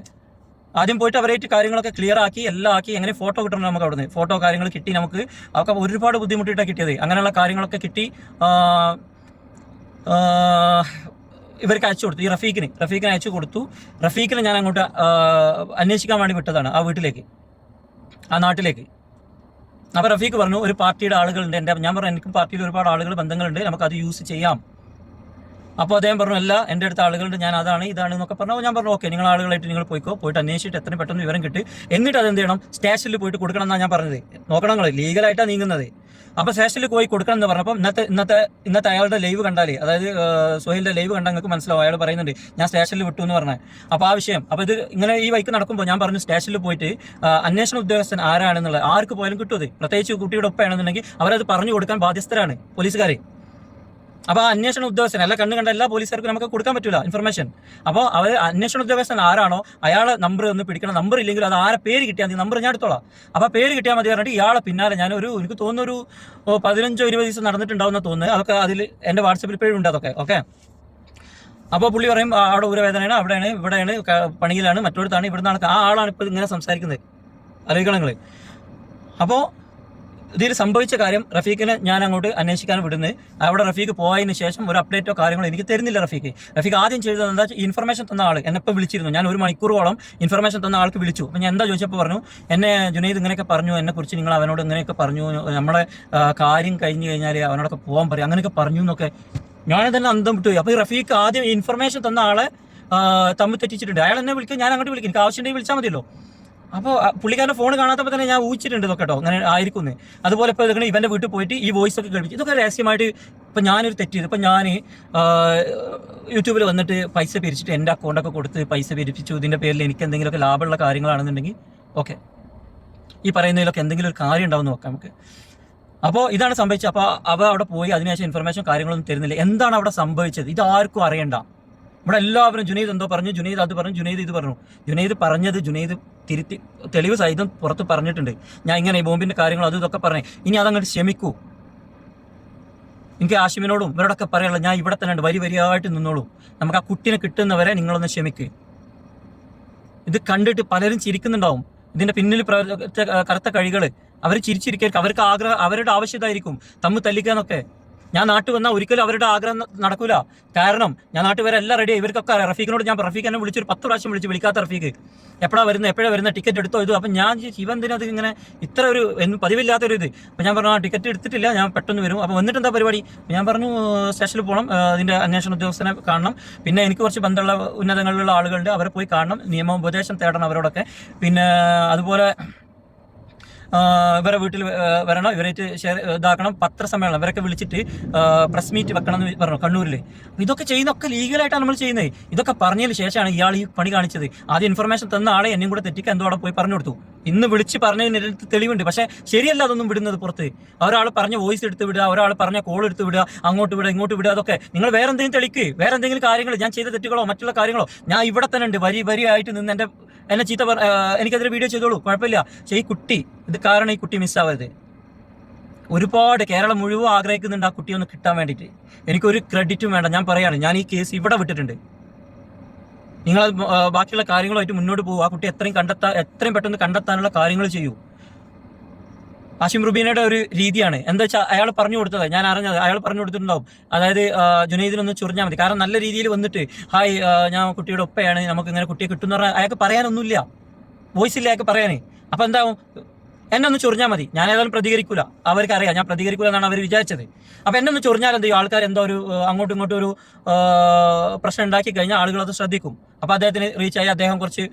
ആദ്യം പോയിട്ട് അവരായിട്ട് കാര്യങ്ങളൊക്കെ ക്ലിയർ ആക്കി എല്ലാം ആക്കി എങ്ങനെ ഫോട്ടോ കിട്ടണം നമുക്ക് അവിടുന്ന്. ഫോട്ടോ കാര്യങ്ങൾ കിട്ടി നമുക്ക്. അവർക്ക് ഒരുപാട് ബുദ്ധിമുട്ടിയിട്ടാണ് കിട്ടിയത്. അങ്ങനെയുള്ള കാര്യങ്ങളൊക്കെ കിട്ടി ഇവർക്ക് അയച്ചു കൊടുത്തു. ഈ റഫീഖിന് റഫീഖിന് അയച്ചു കൊടുത്തു. റഫീഖിനെ ഞാൻ അങ്ങോട്ട് അന്വേഷിക്കാൻ വേണ്ടി വിട്ടതാണ് ആ വീട്ടിലേക്ക് ആ നാട്ടിലേക്ക്. അപ്പോൾ റഫീഖ് പറഞ്ഞു ഒരു പാർട്ടിയുടെ ആളുകളുണ്ട് എന്റെ ഞാൻ പറഞ്ഞു എനിക്കും പാർട്ടിയിൽ ഒരുപാട് ആളുകൾ ബന്ധങ്ങളുണ്ട്. നമുക്ക് അത് യൂസ് ചെയ്യാം. അപ്പോൾ അദ്ദേഹം പറഞ്ഞു അല്ല എന്റെ അടുത്ത ആളുകളുണ്ട് ഞാൻ അതാണ് ഇതാണ് എന്നൊക്കെ പറഞ്ഞപ്പോൾ ഞാൻ പറഞ്ഞു ഓക്കെ നിങ്ങൾ ആളുകളായിട്ട് നിങ്ങൾ പോയിക്കോ പോയിട്ട് അന്വേഷിച്ചിട്ട് എത്രയും പെട്ടെന്ന് വിവരം കിട്ടി. എന്നിട്ട് അത് എന്ത് ചെയ്യണം? സ്റ്റേഷനിൽ പോയിട്ട് കൊടുക്കണം എന്നാണ് ഞാൻ പറഞ്ഞത്. നോക്കണം നിങ്ങൾ ലീഗലായിട്ടാണ് നീങ്ങുന്നത്. അപ്പോൾ സ്റ്റേഷനിൽ പോയി കൊടുക്കണം എന്ന് പറഞ്ഞപ്പോൾ ഇന്നത്തെ ഇന്നത്തെ ഇന്നത്തെ അയാളുടെ ലൈവ് കണ്ടാലേ അതായത് സുഹേലിന്റെ ലൈവ് കണ്ടാൽ നിങ്ങൾക്ക് മനസ്സിലാവും. അയാൾ പറയുന്നുണ്ട് ഞാൻ സ്റ്റേഷനിൽ വിട്ടു എന്ന് പറഞ്ഞത് അപ്പോൾ ആ വിഷയം അപ്പോൾ ഇത് ഇങ്ങനെ ഈ വൈക്ക് നടക്കുമ്പോൾ ഞാൻ പറഞ്ഞു സ്റ്റേഷനിൽ പോയിട്ട് അന്വേഷണ ഉദ്യോഗസ്ഥൻ ആരാണെന്നുള്ളത് ആർക്ക് പോയാലും കിട്ടും അത്. പ്രത്യേകിച്ച് കുട്ടിയുടെ ഒപ്പമാണെന്നുണ്ടെങ്കിൽ അവരത് പറഞ്ഞു കൊടുക്കാൻ ബാധ്യസ്ഥരാണ് പോലീസുകാർ അപ്പോൾ ആ അന്വേഷണ ഉദ്യോഗസ്ഥൻ അല്ല കണ്ണു കണ്ട എല്ലാ പോലീസുകാർക്കും നമുക്ക് കൊടുക്കാൻ പറ്റില്ല ഇൻഫർമേഷൻ അപ്പോൾ അവർ അന്വേഷണ ഉദ്യോഗസ്ഥൻ ആരാണോ അയാളെ നമ്പർ ഒന്ന് പിടിക്കണം. നമ്പർ ഇല്ലെങ്കിൽ അത് ആരെ പേര് കിട്ടിയാൽ മതി. നമ്പർ ഞാൻ എടുത്തോളാം. അപ്പോൾ പേര് കിട്ടിയാൽ മതി പറഞ്ഞിട്ട് ഇയാളെ പിന്നാലെ ഞാൻ ഒരു എനിക്ക് തോന്നുന്നൊരു പതിനഞ്ചോ ഇരുപത് ദിവസം നടന്നിട്ടുണ്ടാവുന്ന തോന്നുന്നത് അതൊക്കെ അതിൽ എന്റെ വാട്സപ്പിൽ പേര് ഉണ്ട് അതൊക്കെ. ഓക്കെ അപ്പോൾ പുള്ളി പറയും "ആ, അവിടെ ഊരവേദനയാണ് അവിടെയാണ് ഇവിടെയാണ് പണിയിലാണ് മറ്റൊരിടത്താണ് ഇവിടുന്നാണ്. ആ ആളാണ് ഇപ്പോൾ ഇങ്ങനെ സംസാരിക്കുന്നത്. അറിയിക്കണം നിങ്ങൾ അപ്പോൾ ഇതിൽ സംഭവിച്ച കാര്യം റഫീഖിനെ ഞാൻ അങ്ങോട്ട് അന്വേഷിക്കാൻ വിടുന്നത്. അവിടെ റഫീഖ് പോയതിന് ശേഷം ഒരു അപ്ഡേറ്റോ കാര്യങ്ങളോ എനിക്ക് തരുന്നില്ല റഫീഖ്. റഫീഖ് ആദ്യം ചെയ്തത് എന്താ വെച്ചാൽ ഇൻഫർമേഷൻ തന്ന ആൾ എന്നെ ഇപ്പോൾ വിളിച്ചിരുന്നു. ഞാൻ ഒരു മണിക്കൂറോളം ഇൻഫർമേഷൻ തന്ന ആൾക്ക് വിളിച്ചു. അപ്പോൾ ഞാൻ എന്താ ചോദിച്ചപ്പോൾ പറഞ്ഞു എന്നെ ജുനൈദ് ഇങ്ങനെയൊക്കെ പറഞ്ഞു. എന്നെക്കുറിച്ച് നിങ്ങൾ അവനോട് ഇങ്ങനെയൊക്കെ പറഞ്ഞു. നമ്മളെ കാര്യം കഴിഞ്ഞ് കഴിഞ്ഞാൽ അവനോടൊക്കെ പോകാൻ പറയും. അങ്ങനെയൊക്കെ പറഞ്ഞു എന്നൊക്കെ. ഞാൻ തന്നെ അന്തം വിട്ടു അപ്പോൾ ഈ റഫീഖ് ആദ്യം ഇൻഫർമേഷൻ തന്ന ആളെ തമ്മിൽ തെറ്റിച്ചിട്ടുണ്ട്. അയാൾ എന്നെ വിളിക്കും ഞാൻ അങ്ങോട്ട് വിളിക്കും. എനിക്ക് ആവശ്യമുണ്ടെങ്കിൽ വിളിച്ചാൽ മതിയല്ലോ. അപ്പോൾ പുള്ളിക്കാരന്റെ ഫോൺ കാണാത്തപ്പോൾ തന്നെ ഞാൻ ഊഹിച്ചിട്ടുണ്ട് ഇതൊക്കെ കേട്ടോ. അങ്ങനെ ആയിരിക്കും അതുപോലെ ഇപ്പോൾ ഇതൊക്കെ ഇവന്റെ വീട്ടിൽ പോയിട്ട് ഈ വോയിസ് ഒക്കെ കേൾപ്പിച്ചു ഇതൊക്കെ രഹസ്യമായിട്ട് ഇപ്പം ഞാനൊരു തെറ്റ് ചെയ്തു. ഇപ്പം ഞാൻ യൂട്യൂബിൽ വന്നിട്ട് പൈസ പിരിച്ചിട്ട് എന്റെ അക്കൗണ്ടൊക്കെ കൊടുത്ത് പൈസ പിരിപ്പിച്ചു. ഇതിന്റെ പേരിൽ എനിക്ക് എന്തെങ്കിലുമൊക്കെ ലാഭമുള്ള കാര്യങ്ങളാണെന്നുണ്ടെങ്കിൽ ഓക്കെ. ഈ പറയുന്നതിലൊക്കെ എന്തെങ്കിലും ഒരു കാര്യം ഉണ്ടാവും നോക്കാം നമുക്ക്. അപ്പോൾ ഇതാണ് സംഭവിച്ചത്. അപ്പോൾ അവ അവിടെ പോയി. അതിനുശേഷം ഇൻഫർമേഷൻ കാര്യങ്ങളൊന്നും തരുന്നില്ല. എന്താണ് അവിടെ സംഭവിച്ചത്? ഇത് ആർക്കും അറിയണ്ട. ഇവിടെ എല്ലാവരും ജുനൈദ് എന്തോ പറഞ്ഞു ജുനൈദ് അത് പറഞ്ഞു ജുനൈദ് ഇത് പറഞ്ഞു. ജുനൈദ് പറഞ്ഞത് ജുനൈദ് തിരുത്തി തെളിവ് സഹിതം പുറത്ത് പറഞ്ഞിട്ടുണ്ട്. ഞാൻ ഇങ്ങനെ ഈ ബോംബിന്റെ കാര്യങ്ങൾ അതും ഇതൊക്കെ പറഞ്ഞു. ഇനി അതങ്ങോട്ട് ക്ഷമിക്കൂ. എനിക്ക് ആശിമിനോടും ഇവരോടൊക്കെ പറയാനുള്ളത് ഞാൻ ഇവിടെ തന്നെ ഉണ്ട്. വരി വരിയായിട്ട് നിന്നോളൂ. നമുക്ക് ആ കുട്ടീനെ കിട്ടുന്നവരെ നിങ്ങളൊന്ന് ക്ഷമിക്കുക ഇത് കണ്ടിട്ട് പലരും ചിരിക്കുന്നുണ്ടാവും. ഇതിന്റെ പിന്നിൽ പ്രവർത്തിച്ച കറുത്ത കഴികൾ അവർ ചിരിച്ചിരിക്കും അവർക്ക് ആഗ്രഹം അവരുടെ ആവശ്യതായിരിക്കും തമ്മിൽ തല്ലിക്കാന്നൊക്കെ. ഞാൻ നാട്ടിൽ വന്നാൽ ഒരിക്കലും അവരുടെ ആഗ്രഹം നടക്കൂല. കാരണം ഞാൻ നാട്ടിൽ വരെ എല്ലാം റെഡി ഇവർക്കൊക്കെ. റഫീഖിനോട് ഞാൻ റഫീഖ് എന്നെ വിളിച്ചൊരു പത്ത് പ്രാവശ്യം വിളിച്ച് വിളിക്കാത്ത റഫീഖ്. എപ്പോഴാണ് വരുന്നത് എപ്പോഴാണ് വരുന്നത് ടിക്കറ്റ് എടുത്തോ ഇത്? അപ്പം ഞാൻ ശിവൻ അത് ഇങ്ങനെ ഇത്ര ഒരു എന്നും പതിവില്ലാത്തൊരു ഇത്? അപ്പം ഞാൻ പറഞ്ഞു ആ ടിക്കറ്റ് എടുത്തിട്ടില്ല. ഞാൻ പെട്ടെന്ന് വരും. അപ്പോൾ വന്നിട്ട് എന്താ പരിപാടി ഞാൻ പറഞ്ഞു സ്റ്റേഷനിൽ പോകണം അതിന്റെ അന്വേഷണ ഉദ്യോഗസ്ഥനെ കാണണം. പിന്നെ എനിക്ക് കുറച്ച് ബന്ധമുള്ള ഉന്നതങ്ങളിലുള്ള ആളുകളുണ്ട്. അവരെ പോയി കാണണം. നിയമോപദേശം തേടണം അവരോടൊക്കെ. പിന്നെ അതുപോലെ ഇവരെ വീട്ടിൽ വരണം. ഇവരായിട്ട് ഷെയർ ഇതാക്കണം. പത്രസമ്മേളനം. ഇവരൊക്കെ വിളിച്ചിട്ട് പ്രസ് മീറ്റ് വെക്കണം എന്ന് പറഞ്ഞു കണ്ണൂരിൽ ഇതൊക്കെ ചെയ്യുന്നൊക്കെ ലീഗലായിട്ടാണ് നമ്മൾ ചെയ്യുന്നത്. ഇതൊക്കെ പറഞ്ഞതിന് ശേഷമാണ് ഇയാൾ ഈ പണി കാണിച്ചത്. ആദ്യം ഇൻഫർമേഷൻ തന്ന ആളെ എന്നെയും കൂടെ തെറ്റിക്കാൻ എന്തോ അവിടെ പോയി പറഞ്ഞു കൊടുത്തു. ഇന്ന് വിളിച്ച് പറഞ്ഞതിന് ഇതിനകത്ത് തെളിവുണ്ട്. പക്ഷേ ശരിയല്ല അതൊന്നും വിടുന്നത് പുറത്ത്. ഒരാൾ പറഞ്ഞ വോയിസ് എടുത്ത് വിടുക ഒരാൾ പറഞ്ഞ കോൾ എടുത്ത് വിടുക അങ്ങോട്ട് വിടുക ഇങ്ങോട്ട് വിടുക അതൊക്കെ. നിങ്ങൾ വേറെ എന്തെങ്കിലും തെളിക്ക്. വേറെ എന്തെങ്കിലും കാര്യങ്ങൾ ഞാൻ ചെയ്ത തെറ്റുകളോ മറ്റുള്ള കാര്യങ്ങളോ ഞാൻ ഇവിടെ തന്നെ ഉണ്ട്. വരി വരിയായിട്ട് നിന്ന് എന്റെ എന്നെ ചീത്ത എനിക്കതിൽ വീഡിയോ ചെയ്തോളൂ. കുഴപ്പമില്ല. പക്ഷേ ഈ കുട്ടി ഇത് കാരണം ഈ കുട്ടി മിസ്സാവരുത് ഒരുപാട് കേരളം മുഴുവൻ ആഗ്രഹിക്കുന്നുണ്ട് ആ കുട്ടിയെ ഒന്ന് കിട്ടാൻ വേണ്ടിയിട്ട്. എനിക്കൊരു ക്രെഡിറ്റും വേണ്ട. ഞാൻ പറയാണ് ഞാൻ ഈ കേസ് ഇവിടെ വിട്ടിട്ടുണ്ട്. നിങ്ങൾ ബാക്കിയുള്ള കാര്യങ്ങളുമായിട്ട് മുന്നോട്ട് പോകും ആ കുട്ടി എത്രയും കണ്ടെത്താൻ എത്രയും പെട്ടെന്ന് കണ്ടെത്താനുള്ള കാര്യങ്ങൾ ചെയ്യൂ. ആഷിം റുബീനയുടെ ഒരു രീതിയാണ്. എന്താ വെച്ചാൽ അയാൾ പറഞ്ഞു കൊടുത്തത് ഞാൻ അറിഞ്ഞത്. അയാൾ പറഞ്ഞു കൊടുത്തിട്ടുണ്ടാവും. അതായത് ജുനൈദിനൊന്ന് ചൊറിഞ്ഞാൽ മതി. കാരണം നല്ല രീതിയിൽ വന്നിട്ട് ഹായ് ഞാൻ കുട്ടിയുടെ ഒപ്പയാണ്. നമുക്ക് ഇങ്ങനെ കുട്ടിയെ കിട്ടുന്ന പറഞ്ഞാൽ അയാൾക്ക് പറയാനൊന്നുമില്ല. വോയിസ് ഇല്ല അയാൾക്ക് പറയാനേ. അപ്പം എന്താവും? എന്നെ ഒന്ന് ചൊറിഞ്ഞാൽ മതി. ഞാൻ ഏതായാലും പ്രതികരിക്കൂല. അവർക്ക് അറിയാം ഞാൻ പ്രതികരിക്കൂല എന്നാണ് അവർ വിചാരിച്ചത്. അപ്പം എന്നെ ഒന്ന് ചൊറിഞ്ഞാൽ എന്ത് ആൾക്കാർ എന്തോ ഒരു അങ്ങോട്ടും ഇങ്ങോട്ടും ഒരു പ്രശ്നം ഉണ്ടാക്കി കഴിഞ്ഞാൽ ആളുകൾ അത് ശ്രദ്ധിക്കും. അപ്പോൾ അദ്ദേഹത്തിന് റീച്ച് ആയി. അദ്ദേഹം കുറച്ച്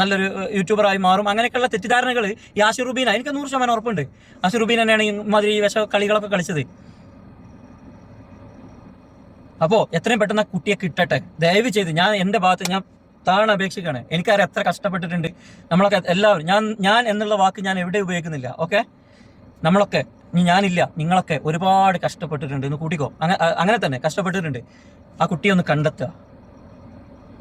നല്ലൊരു യൂട്യൂബറായി മാറും. അങ്ങനെയൊക്കെയുള്ള തെറ്റിദ്ധാരണകൾ ഈ റുബീന. എനിക്ക് നൂറ് ശതമാനം ഉറപ്പുണ്ട്. റുബീൻ തന്നെയാണ് ഈ മാതിരി വിഷ കളികളൊക്കെ കളിച്ചത്. അപ്പോൾ എത്രയും പെട്ടെന്ന് കുട്ടിയെ കിട്ടട്ടെ. ദയവ് ചെയ്ത് ഞാൻ എന്റെ ഭാഗത്ത് ഞാൻ താഴെ അപേക്ഷിക്കുകയാണ് എനിക്കറിയാം എത്ര കഷ്ടപ്പെട്ടിട്ടുണ്ട്. നമ്മളൊക്കെ എല്ലാവരും ഞാൻ ഞാൻ എന്നുള്ള വാക്ക് ഞാൻ എവിടെ ഉപയോഗിക്കുന്നില്ല ഓക്കെ നമ്മളൊക്കെ ഇനി ഞാനില്ല നിങ്ങളൊക്കെ ഒരുപാട് കഷ്ടപ്പെട്ടിട്ടുണ്ട്. ഇന്ന് കൂട്ടിക്കോ. അങ്ങനെ അങ്ങനെ തന്നെ കഷ്ടപ്പെട്ടിട്ടുണ്ട്. ആ കുട്ടിയെ ഒന്ന് കണ്ടെത്തുക.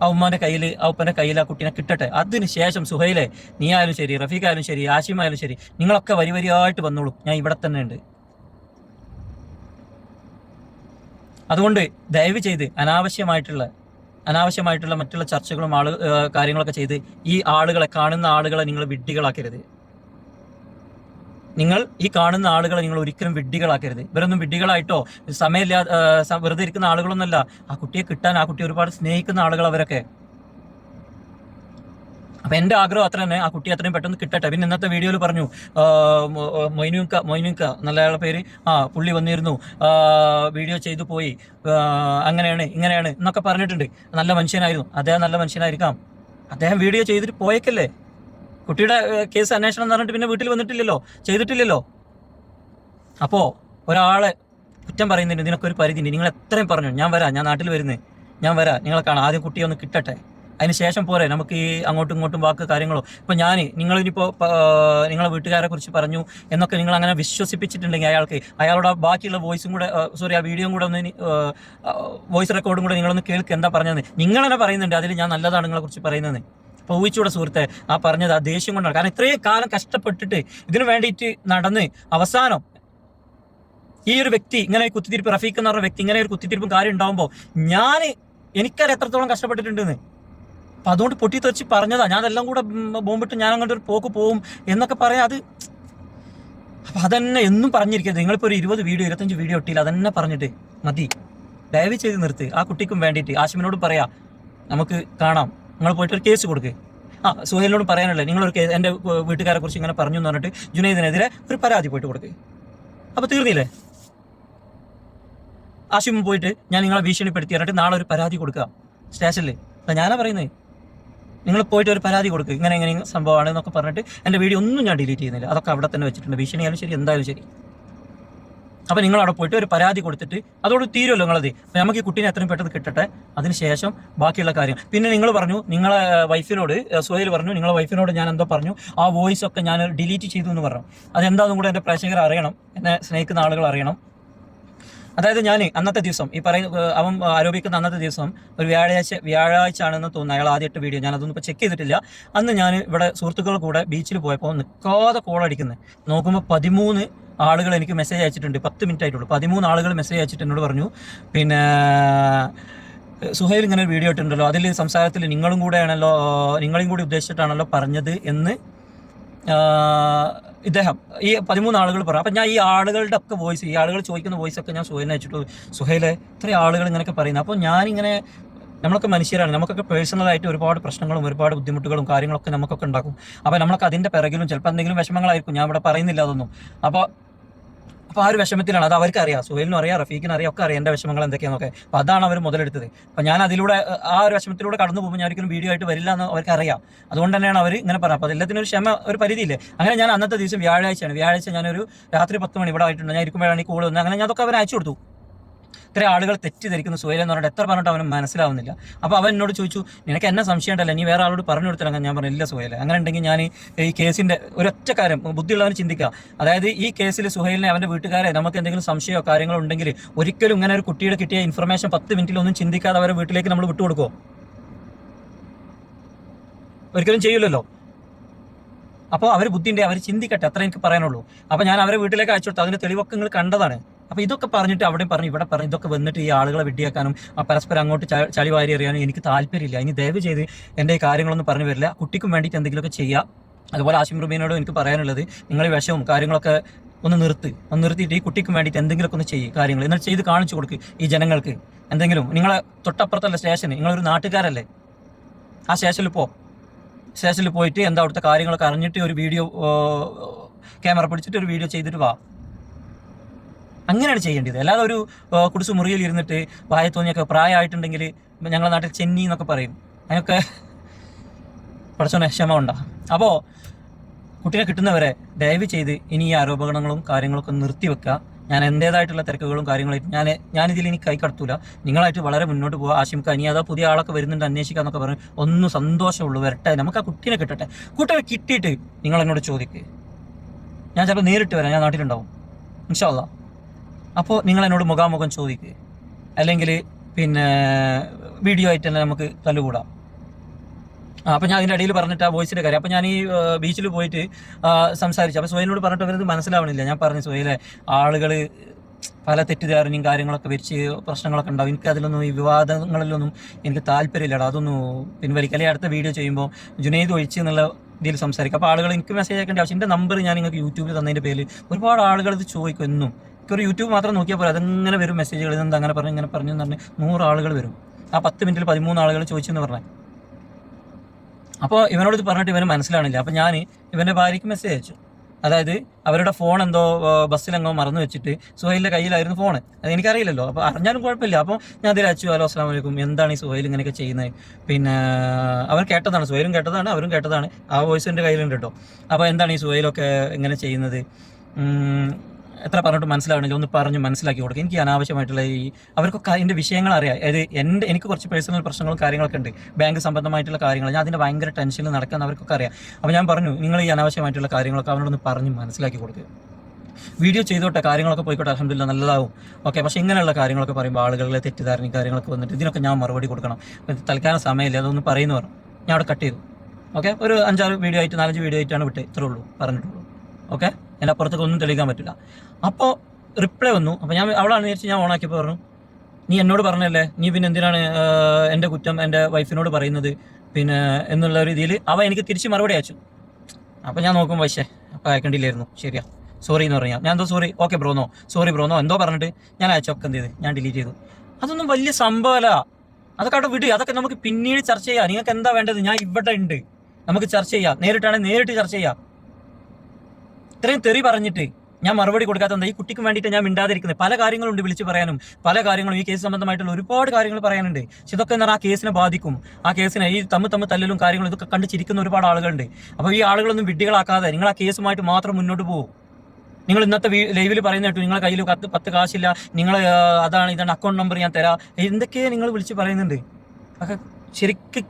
ആ ഉമ്മാന്റെ കയ്യിൽ ആ ഉപ്പന്റെ കയ്യിൽ ആ കുട്ടീനെ കിട്ടട്ടെ. അതിന് ശേഷം സുഹൈലെ നീ ആയാലും ശരി റഫീഖ് ആയാലും ശരി ആഷിം ആയാലും ശരി നിങ്ങളൊക്കെ വരി വരിയായിട്ട് വന്നോളൂ. ഞാൻ ഇവിടെ തന്നെ ഉണ്ട്. അതുകൊണ്ട് ദയവ് ചെയ്ത് അനാവശ്യമായിട്ടുള്ള അനാവശ്യമായിട്ടുള്ള മറ്റുള്ള ചർച്ചകളും ആൾ കാര്യങ്ങളൊക്കെ ചെയ്ത് ഈ ആളുകളെ കാണുന്ന ആളുകളെ നിങ്ങൾ വിഡ്ഢികളാക്കരുത്. നിങ്ങൾ ഈ കാണുന്ന ആളുകളെ നിങ്ങൾ ഒരിക്കലും വിഡ്ഢികളാക്കരുത്. ഇവരൊന്നും വിഡ്ഢികളായിട്ടോ സമയമില്ലാ വെറുതെ ഇരിക്കുന്ന ആളുകളൊന്നല്ല ആ കുട്ടിയെ കിട്ടാൻ ആ കുട്ടിയെ ഒരുപാട് സ്നേഹിക്കുന്ന ആളുകൾ അവരൊക്കെ. അപ്പൊ എന്റെ ആഗ്രഹം അത്ര തന്നെ. ആ കുട്ടി അത്രയും പെട്ടെന്ന് കിട്ടട്ടെ. പിന്നെ ഇന്നത്തെ വീഡിയോയിൽ പറഞ്ഞു മൊയ്നുക്ക മൊയ്നുക്ക നല്ല പേര് ആ പുള്ളി വന്നിരുന്നു. വീഡിയോ ചെയ്തു പോയി. അങ്ങനെയാണ് ഇങ്ങനെയാണ് എന്നൊക്കെ പറഞ്ഞിട്ടുണ്ട്. നല്ല മനുഷ്യനായിരുന്നു. അദ്ദേഹം നല്ല മനുഷ്യനായിരിക്കാം. അദ്ദേഹം വീഡിയോ ചെയ്തിട്ട് പോയേക്കല്ലേ? കുട്ടിയുടെ കേസ് അന്വേഷണം എന്ന് പറഞ്ഞിട്ട് പിന്നെ വീട്ടിൽ വന്നിട്ടില്ലല്ലോ? ചെയ്തിട്ടില്ലല്ലോ? അപ്പോ ഒരാളെ കുറ്റം പറയുന്നുണ്ട് ഇതിനൊക്കെ ഒരു പരിധി നിങ്ങൾ എത്രയും പറഞ്ഞു ഞാൻ വരാം ഞാൻ നാട്ടിൽ വരുന്നത് ഞാൻ വരാം നിങ്ങളെ കാണാം ആദ്യം കുട്ടിയെ ഒന്ന് കിട്ടട്ടെ. അതിന് ശേഷം പോരെ നമുക്ക് ഈ അങ്ങോട്ടും ഇങ്ങോട്ടും വാക്ക് കാര്യങ്ങളോ? ഇപ്പൊ ഞാൻ നിങ്ങളിനിപ്പോ ഇനിയിപ്പോ നിങ്ങളെ വീട്ടുകാരെ കുറിച്ച് പറഞ്ഞു എന്നൊക്കെ നിങ്ങൾ അങ്ങനെ വിശ്വസിപ്പിച്ചിട്ടുണ്ടെങ്കിൽ അയാൾക്ക് അയാളുടെ ബാക്കിയുള്ള വോയിസും കൂടെ സോറി ആ വീഡിയോയും കൂടെ ഒന്ന് വോയിസ് റെക്കോർഡും കൂടെ നിങ്ങളൊന്ന് കേൾക്ക് എന്താ പറഞ്ഞത് നിങ്ങൾ തന്നെ പറയുന്നുണ്ട് അതിൽ ഞാൻ നല്ലതാണ് നിങ്ങളെ കുറിച്ച് പറയുന്നത് അപ്പോൾ സുഹൃത്തെ ആ പറഞ്ഞത് ആ ദേഷ്യം കൊണ്ടാണ്. കാരണം ഇത്രയും കാലം കഷ്ടപ്പെട്ടിട്ട് ഇതിനു വേണ്ടിയിട്ട് നടന്ന് അവസാനം ഈ ഒരു വ്യക്തി ഇങ്ങനെ ഒരു കുത്തിത്തിരിപ്പ് റഫീഖ് എന്ന് പറഞ്ഞ വ്യക്തി ഇങ്ങനെ ഒരു കുത്തിത്തിരിപ്പും കാര്യം ഉണ്ടാവുമ്പോൾ ഞാൻ എനിക്കത് എത്രത്തോളം കഷ്ടപ്പെട്ടിട്ടുണ്ടെന്ന്. അപ്പൊ അതുകൊണ്ട് പൊട്ടിത്തെറിച്ച് പറഞ്ഞതാ. എല്ലാം കൂടെ ബോംബിട്ട് ഞാൻ അങ്ങോട്ട് ഒരു പോക്ക് പോവും എന്നൊക്കെ പറയാം. അത് അപ്പൊ അതന്നെ എന്നും പറഞ്ഞിരിക്കരുത്. നിങ്ങളിപ്പോ ഒരു ഇരുപത് വീഡിയോ ഇരുപത്തഞ്ച് വീഡിയോ ഇട്ടില്ല അതന്നെ പറഞ്ഞിട്ട് മതി. ദയവ് ചെയ്ത് നിർത്ത്. ആ കുട്ടിക്കും വേണ്ടിയിട്ട് ആശിമിനോട് പറയാ നമുക്ക് കാണാം. നിങ്ങൾ പോയിട്ട് ഒരു കേസ് കൊടുക്ക്. ആ സുഹേലിനോട് പറയാനല്ലേ നിങ്ങളൊരു കേസ് എന്റെ വീട്ടുകാരെ കുറിച്ച് ഇങ്ങനെ പറഞ്ഞു എന്ന് പറഞ്ഞിട്ട് ജുനൈദിനെതിരെ ഒരു പരാതി പോയിട്ട് കൊടുക്ക്. അപ്പോൾ തീർന്നില്ലേ? ആശിമും പോയിട്ട് ഞാൻ നിങ്ങളെ ഭീഷണിപ്പെടുത്തി പറഞ്ഞിട്ട് നാളെ ഒരു പരാതി കൊടുക്കുക. സ്റ്റേഷനിൽ അപ്പം ഞാനാ പറയുന്നത് നിങ്ങൾ പോയിട്ട് ഒരു പരാതി കൊടുക്കുക ഇങ്ങനെ ഇങ്ങനെ സംഭവമാണ് എന്നൊക്കെ പറഞ്ഞിട്ട് എന്റെ വീഡിയോ ഒന്നും ഞാൻ ഡിലീറ്റ് ചെയ്യുന്നില്ല. അതൊക്കെ അവിടെ തന്നെ വെച്ചിട്ടുണ്ട്. ഭീഷണിയാലും ശരി എന്തായാലും ശരി. അപ്പോൾ നിങ്ങൾ അവിടെ പോയിട്ട് ഒരു പരാതി കൊടുത്തിട്ട് അതോട് തീരുമല്ലോ നിങ്ങളത്. അപ്പോൾ നമുക്ക് ഈ കുട്ടീനെ എത്രയും പെട്ടെന്ന് കിട്ടട്ടെ. അതിനുശേഷം ബാക്കിയുള്ള കാര്യം. പിന്നെ നിങ്ങൾ പറഞ്ഞു നിങ്ങളെ വൈഫിനോട് സുഹൈൽ പറഞ്ഞു നിങ്ങളെ വൈഫിനോട് ഞാൻ എന്തോ പറഞ്ഞു. ആ വോയിസ് ഒക്കെ ഞാൻ ഡിലീറ്റ് ചെയ്തു എന്ന് പറഞ്ഞു. അതെന്താണെന്നും കൂടെ എന്റെ പ്രേക്ഷകർ അറിയണം. എന്നെ സ്നേഹിക്കുന്ന ആളുകൾ അറിയണം. അതായത് ഞാൻ അന്നത്തെ ദിവസം ഈ പറയുന്ന അവൻ ആരോപിക്കുന്ന അന്നത്തെ ദിവസം ഒരു വ്യാഴാഴ്ച വ്യാഴാഴ്ച ആണെന്ന് തോന്നുന്നു അയാൾ ആദ്യമായിട്ട് വീഡിയോ. ഞാൻ അതൊന്നും ഇപ്പോൾ ചെക്ക് ചെയ്തിട്ടില്ല. അന്ന് ഞാൻ ഇവിടെ സുഹൃത്തുക്കളുടെ കൂടെ ബീച്ചിൽ പോയപ്പോൾ നിൽക്കാതെ കോൾ അടിക്കുന്നത് നോക്കുമ്പോൾ പതിമൂന്ന് ആളുകൾ എനിക്ക് മെസ്സേജ് അയച്ചിട്ടുണ്ട്. പത്ത് മിനിറ്റ് ആയിട്ടുള്ളൂ. പതിമൂന്ന് ആളുകൾ മെസ്സേജ് അയച്ചിട്ട് എന്നോട് പറഞ്ഞു പിന്നെ സുഹൈൽ ഇങ്ങനെ ഒരു വീഡിയോ ഇട്ടിട്ടുണ്ടല്ലോ. അതിൽ സംസാരത്തിൽ നിങ്ങളും കൂടെയാണല്ലോ നിങ്ങളെയും കൂടി ഉദ്ദേശിച്ചിട്ടാണല്ലോ പറഞ്ഞത് എന്ന് ഇദ്ദേഹം ഈ പതിമൂന്ന് ആളുകൾ പറയാം അപ്പം ഞാൻ ഈ ആളുകളുടെ ഒക്കെ വോയിസ് ഈ ആളുകൾ ചോദിക്കുന്ന വോയിസ് ഒക്കെ ഞാൻ സുഹേലിനെ വെച്ചിട്ട്. സുഹൈലെ ഇത്രയും ആളുകൾ ഇങ്ങനെയൊക്കെ പറയുന്നത് അപ്പോൾ ഞാനിങ്ങനെ നമ്മളൊക്കെ മനുഷ്യരാണ്. നമുക്കൊക്കെ പേഴ്സണലായിട്ട് ഒരുപാട് പ്രശ്നങ്ങളും ഒരുപാട് ബുദ്ധിമുട്ടുകളും കാര്യങ്ങളൊക്കെ നമുക്കൊക്കെ ഉണ്ടാക്കും. അപ്പോൾ നമ്മളൊക്കെ അതിന്റെ പിറകിലും ചിലപ്പോൾ എന്തെങ്കിലും വിഷമങ്ങളായിരിക്കും. ഞാൻ ഇവിടെ പറയുന്നില്ല അതൊന്നും. അപ്പോൾ അപ്പോൾ ആ ഒരു വിഷമത്തിലാണ്. അത് അവർക്ക് അറിയാം. സുഹൈലിനും അറിയാം റഫീഖിനും അറിയാം ഒക്കെ അറിയാം എന്റെ വിഷമങ്ങൾ എന്തൊക്കെയാണെന്നൊക്കെ അപ്പോൾ അതാണ് അവർ മുതലെടുത്തത്. അപ്പോൾ ഞാൻ അതിലൂടെ ആ ഒരു വിഷമത്തിലൂടെ കടന്നു പോകുമ്പോൾ ഞാൻ ഒരിക്കലും വീഡിയോ ആയിട്ട് വരില്ല എന്ന് അവർക്ക് അറിയാം. അതുകൊണ്ട് തന്നെയാണ് അവർ ഇങ്ങനെ പറയുക അപ്പോൾ എല്ലാത്തിനും ഒരു ക്ഷമ ഒരു പരിധിയില്ലേ? അങ്ങനെ ഞാൻ അന്നത്തെ ദിവസം വ്യാഴാഴ്ചയാണ്. വ്യാഴാഴ്ച ഞാനൊരു രാത്രി പത്ത് മണി ഇവിടെ ആയിട്ടുണ്ട്. ഞാൻ ഇരിക്കുമ്പോഴാണ് ഈ കൂടുതൽ അങ്ങനെ ഞാൻ അതൊക്കെ അവർ അയച്ചു കൊടുത്തു. ഇത്ര ആളുകൾ തെറ്റിദ്ധരിക്കുന്ന. സുഹൈൽ എന്ന് പറഞ്ഞിട്ട് എത്ര പറഞ്ഞിട്ട് അവന് മനസ്സിലാവുന്നില്ല. അപ്പോൾ അവൻ എന്നോട് ചോദിച്ചു നിനക്ക് എന്നെ സംശയം ഉണ്ടല്ലോ നീ വേറെ ആളോട് പറഞ്ഞു കൊടുത്തില്ല. ഞാൻ പറഞ്ഞില്ല സുഹൈൽ അങ്ങനെ ഉണ്ടെങ്കിൽ ഞാൻ ഈ കേസിന്റെ ഒരൊറ്റ കാര്യം ബുദ്ധിയുള്ളവന് ചിന്തിക്കുക. അതായത് ഈ കേസിൽ സുഹൈലിനെ അവന്റെ വീട്ടുകാരെ നമുക്ക് എന്തെങ്കിലും സംശയമോ കാര്യങ്ങളോ ഉണ്ടെങ്കിൽ ഒരിക്കലും ഇങ്ങനെ ഒരു കുട്ടിയുടെ കിട്ടിയ ഇൻഫർമേഷൻ പത്ത് മിനിറ്റിലൊന്നും ചിന്തിക്കാതെ അവരെ വീട്ടിലേക്ക് നമ്മൾ വിട്ടുകൊടുക്കുമോ ഒരിക്കലും ചെയ്യില്ലല്ലോ അപ്പോൾ അവർ ബുദ്ധിന്റെ അവർ ചിന്തിക്കട്ടെ അത്ര എനിക്ക് പറയാനുള്ളൂ. അപ്പോൾ ഞാൻ അവരെ വീട്ടിലേക്ക് അയച്ചു കൊടുത്തു. അതിന്റെ തെളിവൊക്കെ നിങ്ങൾ കണ്ടതാണ്. അപ്പോൾ ഇതൊക്കെ പറഞ്ഞിട്ട് അവിടെ പറഞ്ഞു ഇവിടെ പറഞ്ഞു ഇതൊക്കെ വന്നിട്ട് ഈ ആളുകളെ വെട്ടിയാക്കാനും പരസ്പരം അങ്ങോട്ട് ചളി വാരി എറിയാനും എനിക്ക് താല്പര്യമില്ല. ഇനി ദയവ് ചെയ്ത് എന്റെ ഈ കാര്യങ്ങളൊന്നും പറഞ്ഞു വരില്ല. കുട്ടിക്കും വേണ്ടിയിട്ട് എന്തെങ്കിലുമൊക്കെ ചെയ്യുക അതുപോലെ ആശിം റുബീനോടും എനിക്ക് പറയാനുള്ളത് നിങ്ങൾ വിഷവും കാര്യങ്ങളൊക്കെ ഒന്ന് നിർത്ത്. ഒന്ന് നിർത്തിയിട്ട് ഈ കുട്ടിക്കും വേണ്ടിയിട്ട് എന്തെങ്കിലുമൊക്കെ ഒന്ന് ചെയ്യും കാര്യങ്ങൾ. എന്നാൽ ചെയ്ത് കാണിച്ചു കൊടുക്ക് ഈ ജനങ്ങൾക്ക്. എന്തെങ്കിലും നിങ്ങളെ തൊട്ടപ്പുറത്തല്ല സ്റ്റേഷൻ നിങ്ങളൊരു നാട്ടുകാരല്ലേ? ആ സ്റ്റേഷനിൽ പോ. സ്റ്റേഷനിൽ പോയിട്ട് എന്താ അവിടുത്തെ കാര്യങ്ങളൊക്കെ അറിഞ്ഞിട്ട് ഒരു വീഡിയോ ക്യാമറ പിടിച്ചിട്ട് ഒരു വീഡിയോ ചെയ്തിട്ട് വാ. അങ്ങനെയാണ് ചെയ്യേണ്ടത്. അല്ലാതെ ഒരു കുടിസ് മുറിയിൽ ഇരുന്നിട്ട് വായ തോന്നിയൊക്കെ പ്രായമായിട്ടുണ്ടെങ്കിൽ ഞങ്ങളുടെ നാട്ടിൽ ചെന്നി എന്നൊക്കെ പറയും. അതിനൊക്കെ പഠിച്ചോനെ ക്ഷമ ഉണ്ടാ അപ്പോൾ കുട്ടീനെ കിട്ടുന്നവരെ ദയവ് ചെയ്ത് ഇനി ഈ ആരോപണങ്ങളും കാര്യങ്ങളൊക്കെ നിർത്തിവെക്കുക ഞാൻ എന്റേതായിട്ടുള്ള തിരക്കുകളും കാര്യങ്ങളായിട്ട് ഞാൻ ഞാനിതിൽ എനിക്ക് കൈ കടത്തൂല. നിങ്ങളായിട്ട് വളരെ മുന്നോട്ട് പോകുക ആശിംക്ക ഇനി അതാ പുതിയ ആളൊക്കെ വരുന്നുണ്ട് അന്വേഷിക്കുക എന്നൊക്കെ പറഞ്ഞു ഒന്നും സന്തോഷമുള്ളൂ. വരട്ടെ. നമുക്ക് ആ കുട്ടീനെ കിട്ടട്ടെ. കുട്ടിയെ കിട്ടിയിട്ട് നിങ്ങൾ എന്നോട് ചോദിക്കുക ഞാൻ ചിലപ്പോൾ നേരിട്ട് വരാം. ഞാൻ നാട്ടിലുണ്ടാവും. ഇൻഷാല്ല അപ്പോൾ നിങ്ങൾ എന്നോട് മുഖാമുഖം ചോദിക്കുക അല്ലെങ്കിൽ പിന്നെ വീഡിയോ ആയിട്ട് തന്നെ നമുക്ക് തല്ലുകൂടാം. ആ, അപ്പോൾ ഞാൻ അതിന്റെ അടിയിൽ പറഞ്ഞിട്ട് ആ വോയിസിന്റെ കാര്യം. അപ്പോൾ ഞാൻ ഈ ബീച്ചിൽ പോയിട്ട് സംസാരിച്ചു. അപ്പോൾ സുഹൈലിനോട് പറഞ്ഞിട്ട് അവരത് മനസ്സിലാവണില്ല. ഞാൻ പറഞ്ഞു സുഹൈലെ ആളുകൾ പല തെറ്റിദ്ധാരണയും കാര്യങ്ങളൊക്കെ വെച്ച് പ്രശ്നങ്ങളൊക്കെ ഉണ്ടാവും. എനിക്ക് അതിലൊന്നും ഈ വിവാദങ്ങളിലൊന്നും എനിക്ക് താല്പര്യമില്ലടാ. അതൊന്നും പിൻവലിക്കുക അല്ലെങ്കിൽ അടുത്ത വീഡിയോ ചെയ്യുമ്പോൾ ജുനൈദ് ഒഴിച്ച് എന്നുള്ള ഇതിൽ സംസാരിക്കും. അപ്പോൾ ആളുകൾ എനിക്ക് മെസ്സേജ് അയക്കേണ്ട ആവശ്യം എന്റെ നമ്പർ ഞാൻ നിങ്ങൾക്ക് യൂട്യൂബിൽ തന്നതിന്റെ പേരിൽ ഒരുപാട് ആളുകൾ ഇത് ചോദിക്കും എന്നും. ഒരു യൂട്യൂബ് മാത്രം നോക്കിയാൽ പോലെ അതങ്ങനെ വരും മെസ്സേജുകൾ ഇതെന്താ അങ്ങനെ പറഞ്ഞു ഇങ്ങനെ പറഞ്ഞു എന്ന് പറഞ്ഞ് നൂറ് ആളുകൾ വരും. ആ പത്ത് മിനിറ്റിൽ പതിമൂന്ന് ആളുകൾ ചോദിച്ചെന്ന് പറഞ്ഞു അപ്പോൾ ഇവനോട് ഇത് പറഞ്ഞിട്ട് ഇവന് മനസ്സിലാണില്ല അപ്പോൾ ഞാൻ ഇവന്റെ ഭാര്യയ്ക്ക് മെസ്സേജ് അയച്ചു. അതായത് അവരുടെ ഫോൺ എന്തോ ബസ്സിലെങ്ങോ മറന്നു വെച്ചിട്ട് സുഹൈലിന്റെ കയ്യിലായിരുന്നു ഫോൺ അത് എനിക്കറിയില്ലല്ലോ. അപ്പോൾ അറിഞ്ഞാലും കുഴപ്പമില്ല. അപ്പോൾ ഞാൻ അതിൽ അയച്ചു ഹലോ അസ്ലാം വലൈക്കും എന്താണ് ഈ സുഹൈൽ ഇങ്ങനെയൊക്കെ ചെയ്യുന്നത് പിന്നെ അവർ കേട്ടതാണ്. സുഹൈലും കേട്ടതാണ് അവരും കേട്ടതാണ്. ആ വോയിസ് എന്റെ കയ്യിലുണ്ട് കേട്ടോ അപ്പോൾ എന്താണ് ഈ സുഹൈലൊക്കെ ഇങ്ങനെ ചെയ്യുന്നത്? എത്ര പറഞ്ഞിട്ട് മനസ്സിലാവണമെങ്കിൽ ഒന്ന് പറഞ്ഞ് മനസ്സിലാക്കി കൊടുക്കുക എനിക്ക് അനാവശ്യമായിട്ടുള്ള ഈ അവർക്കൊക്കെ അതിന്റെ വിഷയങ്ങൾ അറിയാം. അതായത് എന്റെ എനിക്ക് കുറച്ച് പേഴ്സണൽ പ്രശ്നങ്ങളും കാര്യങ്ങളൊക്കെ ഉണ്ട്. ബാങ്ക് സംബന്ധമായിട്ടുള്ള കാര്യങ്ങൾ. ഞാൻ അതിന്റെ ഭയങ്കര ടെൻഷനിൽ നടക്കാൻ അവർക്കൊക്കെ അറിയാം. അപ്പോൾ ഞാൻ പറഞ്ഞു നിങ്ങൾ ഈ അനാവശ്യമായിട്ടുള്ള കാര്യങ്ങളൊക്കെ അവരോടൊന്ന് പറഞ്ഞ് മനസ്സിലാക്കി കൊടുക്കുക വീഡിയോ ചെയ്തോട്ടെ. കാര്യങ്ങളൊക്കെ പോയിക്കോട്ടെ. അലഹമില്ല നല്ലതാവും. ഓക്കെ പക്ഷേ ഇങ്ങനെയുള്ള കാര്യങ്ങളൊക്കെ പറയുമ്പോൾ ആളുകളിലെ തെറ്റിദ്ധാരണയും കാര്യങ്ങളൊക്കെ വന്നിട്ട് ഇതിനൊക്കെ ഞാൻ മറുപടി കൊടുക്കണം. തൽക്കാലം സമയമില്ല. അതൊന്ന് പറയുന്നു പറഞ്ഞു. ഞാൻ അവിടെ കട്ട് ചെയ്തു. ഓക്കെ ഒരു അഞ്ചാറ് വീഡിയോ ആയിട്ട് നാലഞ്ച് വീഡിയോ ആയിട്ടാണ് വിട്ടേ. ഇത്രേ ഉള്ളൂ. പറഞ്ഞിട്ടുള്ളൂ. ഓക്കെ എന്റെ അപ്പുറത്തേക്ക് ഒന്നും തെളിയിക്കാൻ പറ്റില്ല. അപ്പോൾ റിപ്ലൈ വന്നു. അപ്പോൾ ഞാൻ അവളാണ് വിചാരിച്ച് ഞാൻ ഓണാക്കിയപ്പോൾ പറഞ്ഞു നീ എന്നോട് പറഞ്ഞല്ലേ? നീ പിന്നെ എന്തിനാണ് എന്റെ കുറ്റം എന്റെ വൈഫിനോട് പറയുന്നത്? പിന്നെ എന്നുള്ള രീതിയിൽ അവ എനിക്ക് തിരിച്ച് മറുപടി അയച്ചു. അപ്പോൾ ഞാൻ നോക്കും പക്ഷേ അപ്പോൾ അയക്കേണ്ടില്ലായിരുന്നു. ശരിയാ. സോറി എന്ന് പറഞ്ഞാൽ ഞാൻ. എന്തോ സോറി ഓക്കെ ബ്രോന്നോ സോറി ബ്രോന്നോ എന്തോ പറഞ്ഞിട്ട് ഞാൻ അയച്ചൊക്കെ എന്ത് ചെയ്ത്? ഞാൻ ഡിലീറ്റ് ചെയ്തു. അതൊന്നും വലിയ സംഭവമല്ല. അതൊക്കെ അവിടെ വിട്. അതൊക്കെ നമുക്ക് പിന്നീട് ചർച്ച ചെയ്യാം. നിങ്ങൾക്ക് എന്താ വേണ്ടത്? ഞാൻ ഇവിടെ ഉണ്ട്. നമുക്ക് ചർച്ച ചെയ്യാം. നേരിട്ടാണെങ്കിൽ നേരിട്ട് ചർച്ച ചെയ്യാം. ഇത്രയും തെറി പറഞ്ഞിട്ട് ഞാൻ മറുപടി കൊടുക്കാത്ത എന്താ? ഈ കുട്ടിക്ക് വേണ്ടിയിട്ട് ഞാൻ മിണ്ടാതിരിക്കുന്നത്. പല കാര്യങ്ങളുണ്ട് വിളിച്ചു പറയാനും. പല കാര്യങ്ങളും ഈ കേസ് സംബന്ധമായിട്ടുള്ള ഒരുപാട് കാര്യങ്ങൾ പറയാനുണ്ട്. പക്ഷെ ഇതൊക്കെ എന്ന് പറഞ്ഞാൽ ആ കേസിനെ ബാധിക്കും. ആ കേസിനെ ഈ തമ്മിൽ തമ്മിൽ തല്ലലും കാര്യങ്ങളും ഇതൊക്കെ കണ്ട് ചിരിക്കുന്ന ഒരുപാട് ആളുകളുണ്ട്. അപ്പോൾ ഈ ആളുകളൊന്നും വിഡ്ഢികളാക്കാതെ നിങ്ങൾ ആ കേസുമായിട്ട് മാത്രം മുന്നോട്ട് പോകും നിങ്ങൾ ഇന്നത്തെ ലൈവിൽ പറയുന്ന കേട്ടു നിങ്ങളെ കയ്യിൽ കത്ത് പത്ത് കാശില്ല നിങ്ങൾ അതാണ് ഇതാണ് അക്കൗണ്ട് നമ്പർ ഞാൻ തരാം. എന്തൊക്കെയാണ് നിങ്ങൾ വിളിച്ച് പറയുന്നുണ്ട്. അതൊക്കെ ശരിക്കും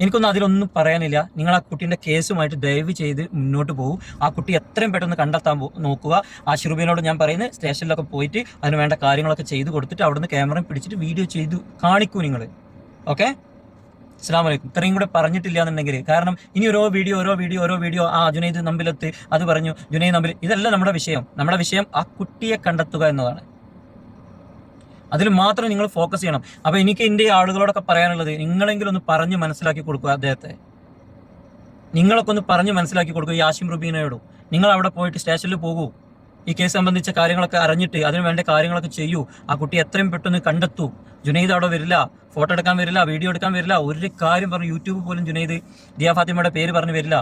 എനിക്കൊന്നും അതിലൊന്നും പറയാനില്ല. നിങ്ങൾ ആ കുട്ടീന്റെ കേസുമായിട്ട് ദയവ് ചെയ്ത് മുന്നോട്ട് പോകും. ആ കുട്ടി എത്രയും പെട്ടെന്ന് കണ്ടെത്താൻ നോക്കുക. ആ ഷിറുബിനോട് ഞാൻ പറയുന്നത് സ്റ്റേഷനിലൊക്കെ പോയിട്ട് അതിന് വേണ്ട കാര്യങ്ങളൊക്കെ ചെയ്ത് കൊടുത്തിട്ട് അവിടുന്ന് ക്യാമറയും പിടിച്ചിട്ട് വീഡിയോ ചെയ്ത് കാണിക്കൂ നിങ്ങൾ ഓക്കെ? അസ്സാം വലൈക്കും ഇത്രയും കൂടെ പറഞ്ഞിട്ടില്ല എന്നുണ്ടെങ്കിൽ കാരണം ഇനി ഓരോ വീഡിയോ ഓരോ വീഡിയോ ഓരോ വീഡിയോ ആ ജുനൈദ് നമ്പിലെത്ത് അത് പറഞ്ഞു ജുനൈദ് നമ്പിൽ ഇതല്ല നമ്മുടെ വിഷയം. നമ്മുടെ വിഷയം ആ കുട്ടിയെ കണ്ടെത്തുക എന്നതാണ്. അതിൽ മാത്രം നിങ്ങൾ ഫോക്കസ് ചെയ്യണം. അപ്പോൾ എനിക്ക് എന്റെ ആളുകളോടൊക്കെ പറയാനുള്ളത് നിങ്ങളെങ്കിലും ഒന്ന് പറഞ്ഞ് മനസ്സിലാക്കി കൊടുക്കുക അദ്ദേഹത്തെ. നിങ്ങളൊക്കെ ഒന്ന് പറഞ്ഞ് മനസ്സിലാക്കി കൊടുക്കുക ഈ ആശിം റുബീനയോടും. നിങ്ങൾ അവിടെ പോയിട്ട് സ്റ്റേഷനിൽ പോകൂ. ഈ കേസ് സംബന്ധിച്ച കാര്യങ്ങളൊക്കെ അറിഞ്ഞിട്ട് അതിന് വേണ്ട കാര്യങ്ങളൊക്കെ ചെയ്യൂ. ആ കുട്ടി എത്രയും പെട്ടെന്ന് കണ്ടെത്തൂ. ജുനൈദ് അവിടെ വരില്ല. ഫോട്ടോ എടുക്കാൻ വരില്ല വീഡിയോ എടുക്കാൻ വരില്ല. ഒരു കാര്യം പറഞ്ഞു യൂട്യൂബ് പോലും ജുനൈദ് ദിയ ഫാത്തിമയുടെ പേര് പറഞ്ഞു വരില്ല.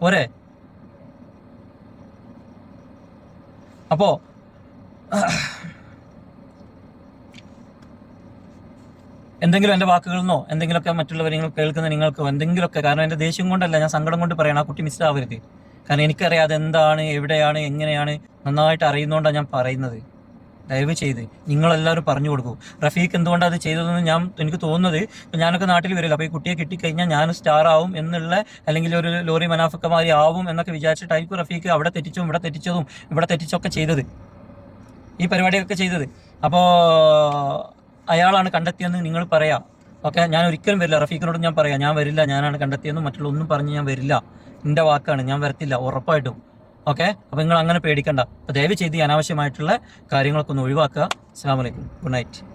പോരെ? അപ്പോ എന്തെങ്കിലും എന്റെ വാക്കുകളിൽ നിന്നോ എന്തെങ്കിലുമൊക്കെ മറ്റുള്ളവർ നിങ്ങൾ കേൾക്കുന്ന നിങ്ങൾക്ക് എന്തെങ്കിലുമൊക്കെ കാരണം എന്റെ ദേഷ്യം കൊണ്ടല്ല ഞാൻ സങ്കടം കൊണ്ട് പറയണം. ആ കുട്ടി മിസ്സാവരുത് കാരണം എനിക്കറിയാം അതെന്താണ് എവിടെയാണ് എങ്ങനെയാണ് നന്നായിട്ട് അറിയുന്നതുകൊണ്ടാണ് ഞാൻ പറയുന്നത്. ദയവ് ചെയ്ത് നിങ്ങളെല്ലാവരും പറഞ്ഞു കൊടുക്കൂ. റഫീഖ് എന്തുകൊണ്ടാണ് അത് ചെയ്തതെന്ന് ഞാൻ എനിക്ക് തോന്നുന്നത് ഞാനൊക്കെ നാട്ടിൽ വരില്ല. അപ്പോൾ ഈ കുട്ടിയെ കിട്ടിക്കഴിഞ്ഞാൽ ഞാൻ സ്റ്റാർ ആവും എന്നുള്ള അല്ലെങ്കിൽ ഒരു ലോറി മനാഫക്കമാരി ആവും എന്നൊക്കെ വിചാരിച്ചിട്ടായിരിക്കും റഫീഖ് അവിടെ തെറ്റിച്ചും ഇവിടെ തെറ്റിച്ചതും ഇവിടെ തെറ്റിച്ചൊക്കെ ചെയ്തത്. ഈ പരിപാടിയൊക്കെ ചെയ്തത്. അപ്പോൾ അയാളാണ് കണ്ടെത്തിയെന്ന് നിങ്ങൾ പറയാം. ഓക്കെ ഞാൻ ഒരിക്കലും വരില്ല. റഫീഖിനോട് ഞാൻ പറയാം ഞാൻ വരില്ല ഞാനാണ് കണ്ടെത്തിയെന്നും മറ്റുള്ള ഒന്നും പറഞ്ഞ് ഞാൻ വരില്ല. എന്റെ വാക്കാണ് ഞാൻ വരത്തില്ല ഉറപ്പായിട്ടും. ഓക്കെ അപ്പോൾ നിങ്ങൾ അങ്ങനെ പേടിക്കണ്ട. അപ്പോൾ ദയവ് ചെയ്ത് അനാവശ്യമായിട്ടുള്ള കാര്യങ്ങളൊക്കെ ഒന്ന് ഒഴിവാക്കുക. അസ്സാം വലൈക്കും ഗുഡ് നൈറ്റ്.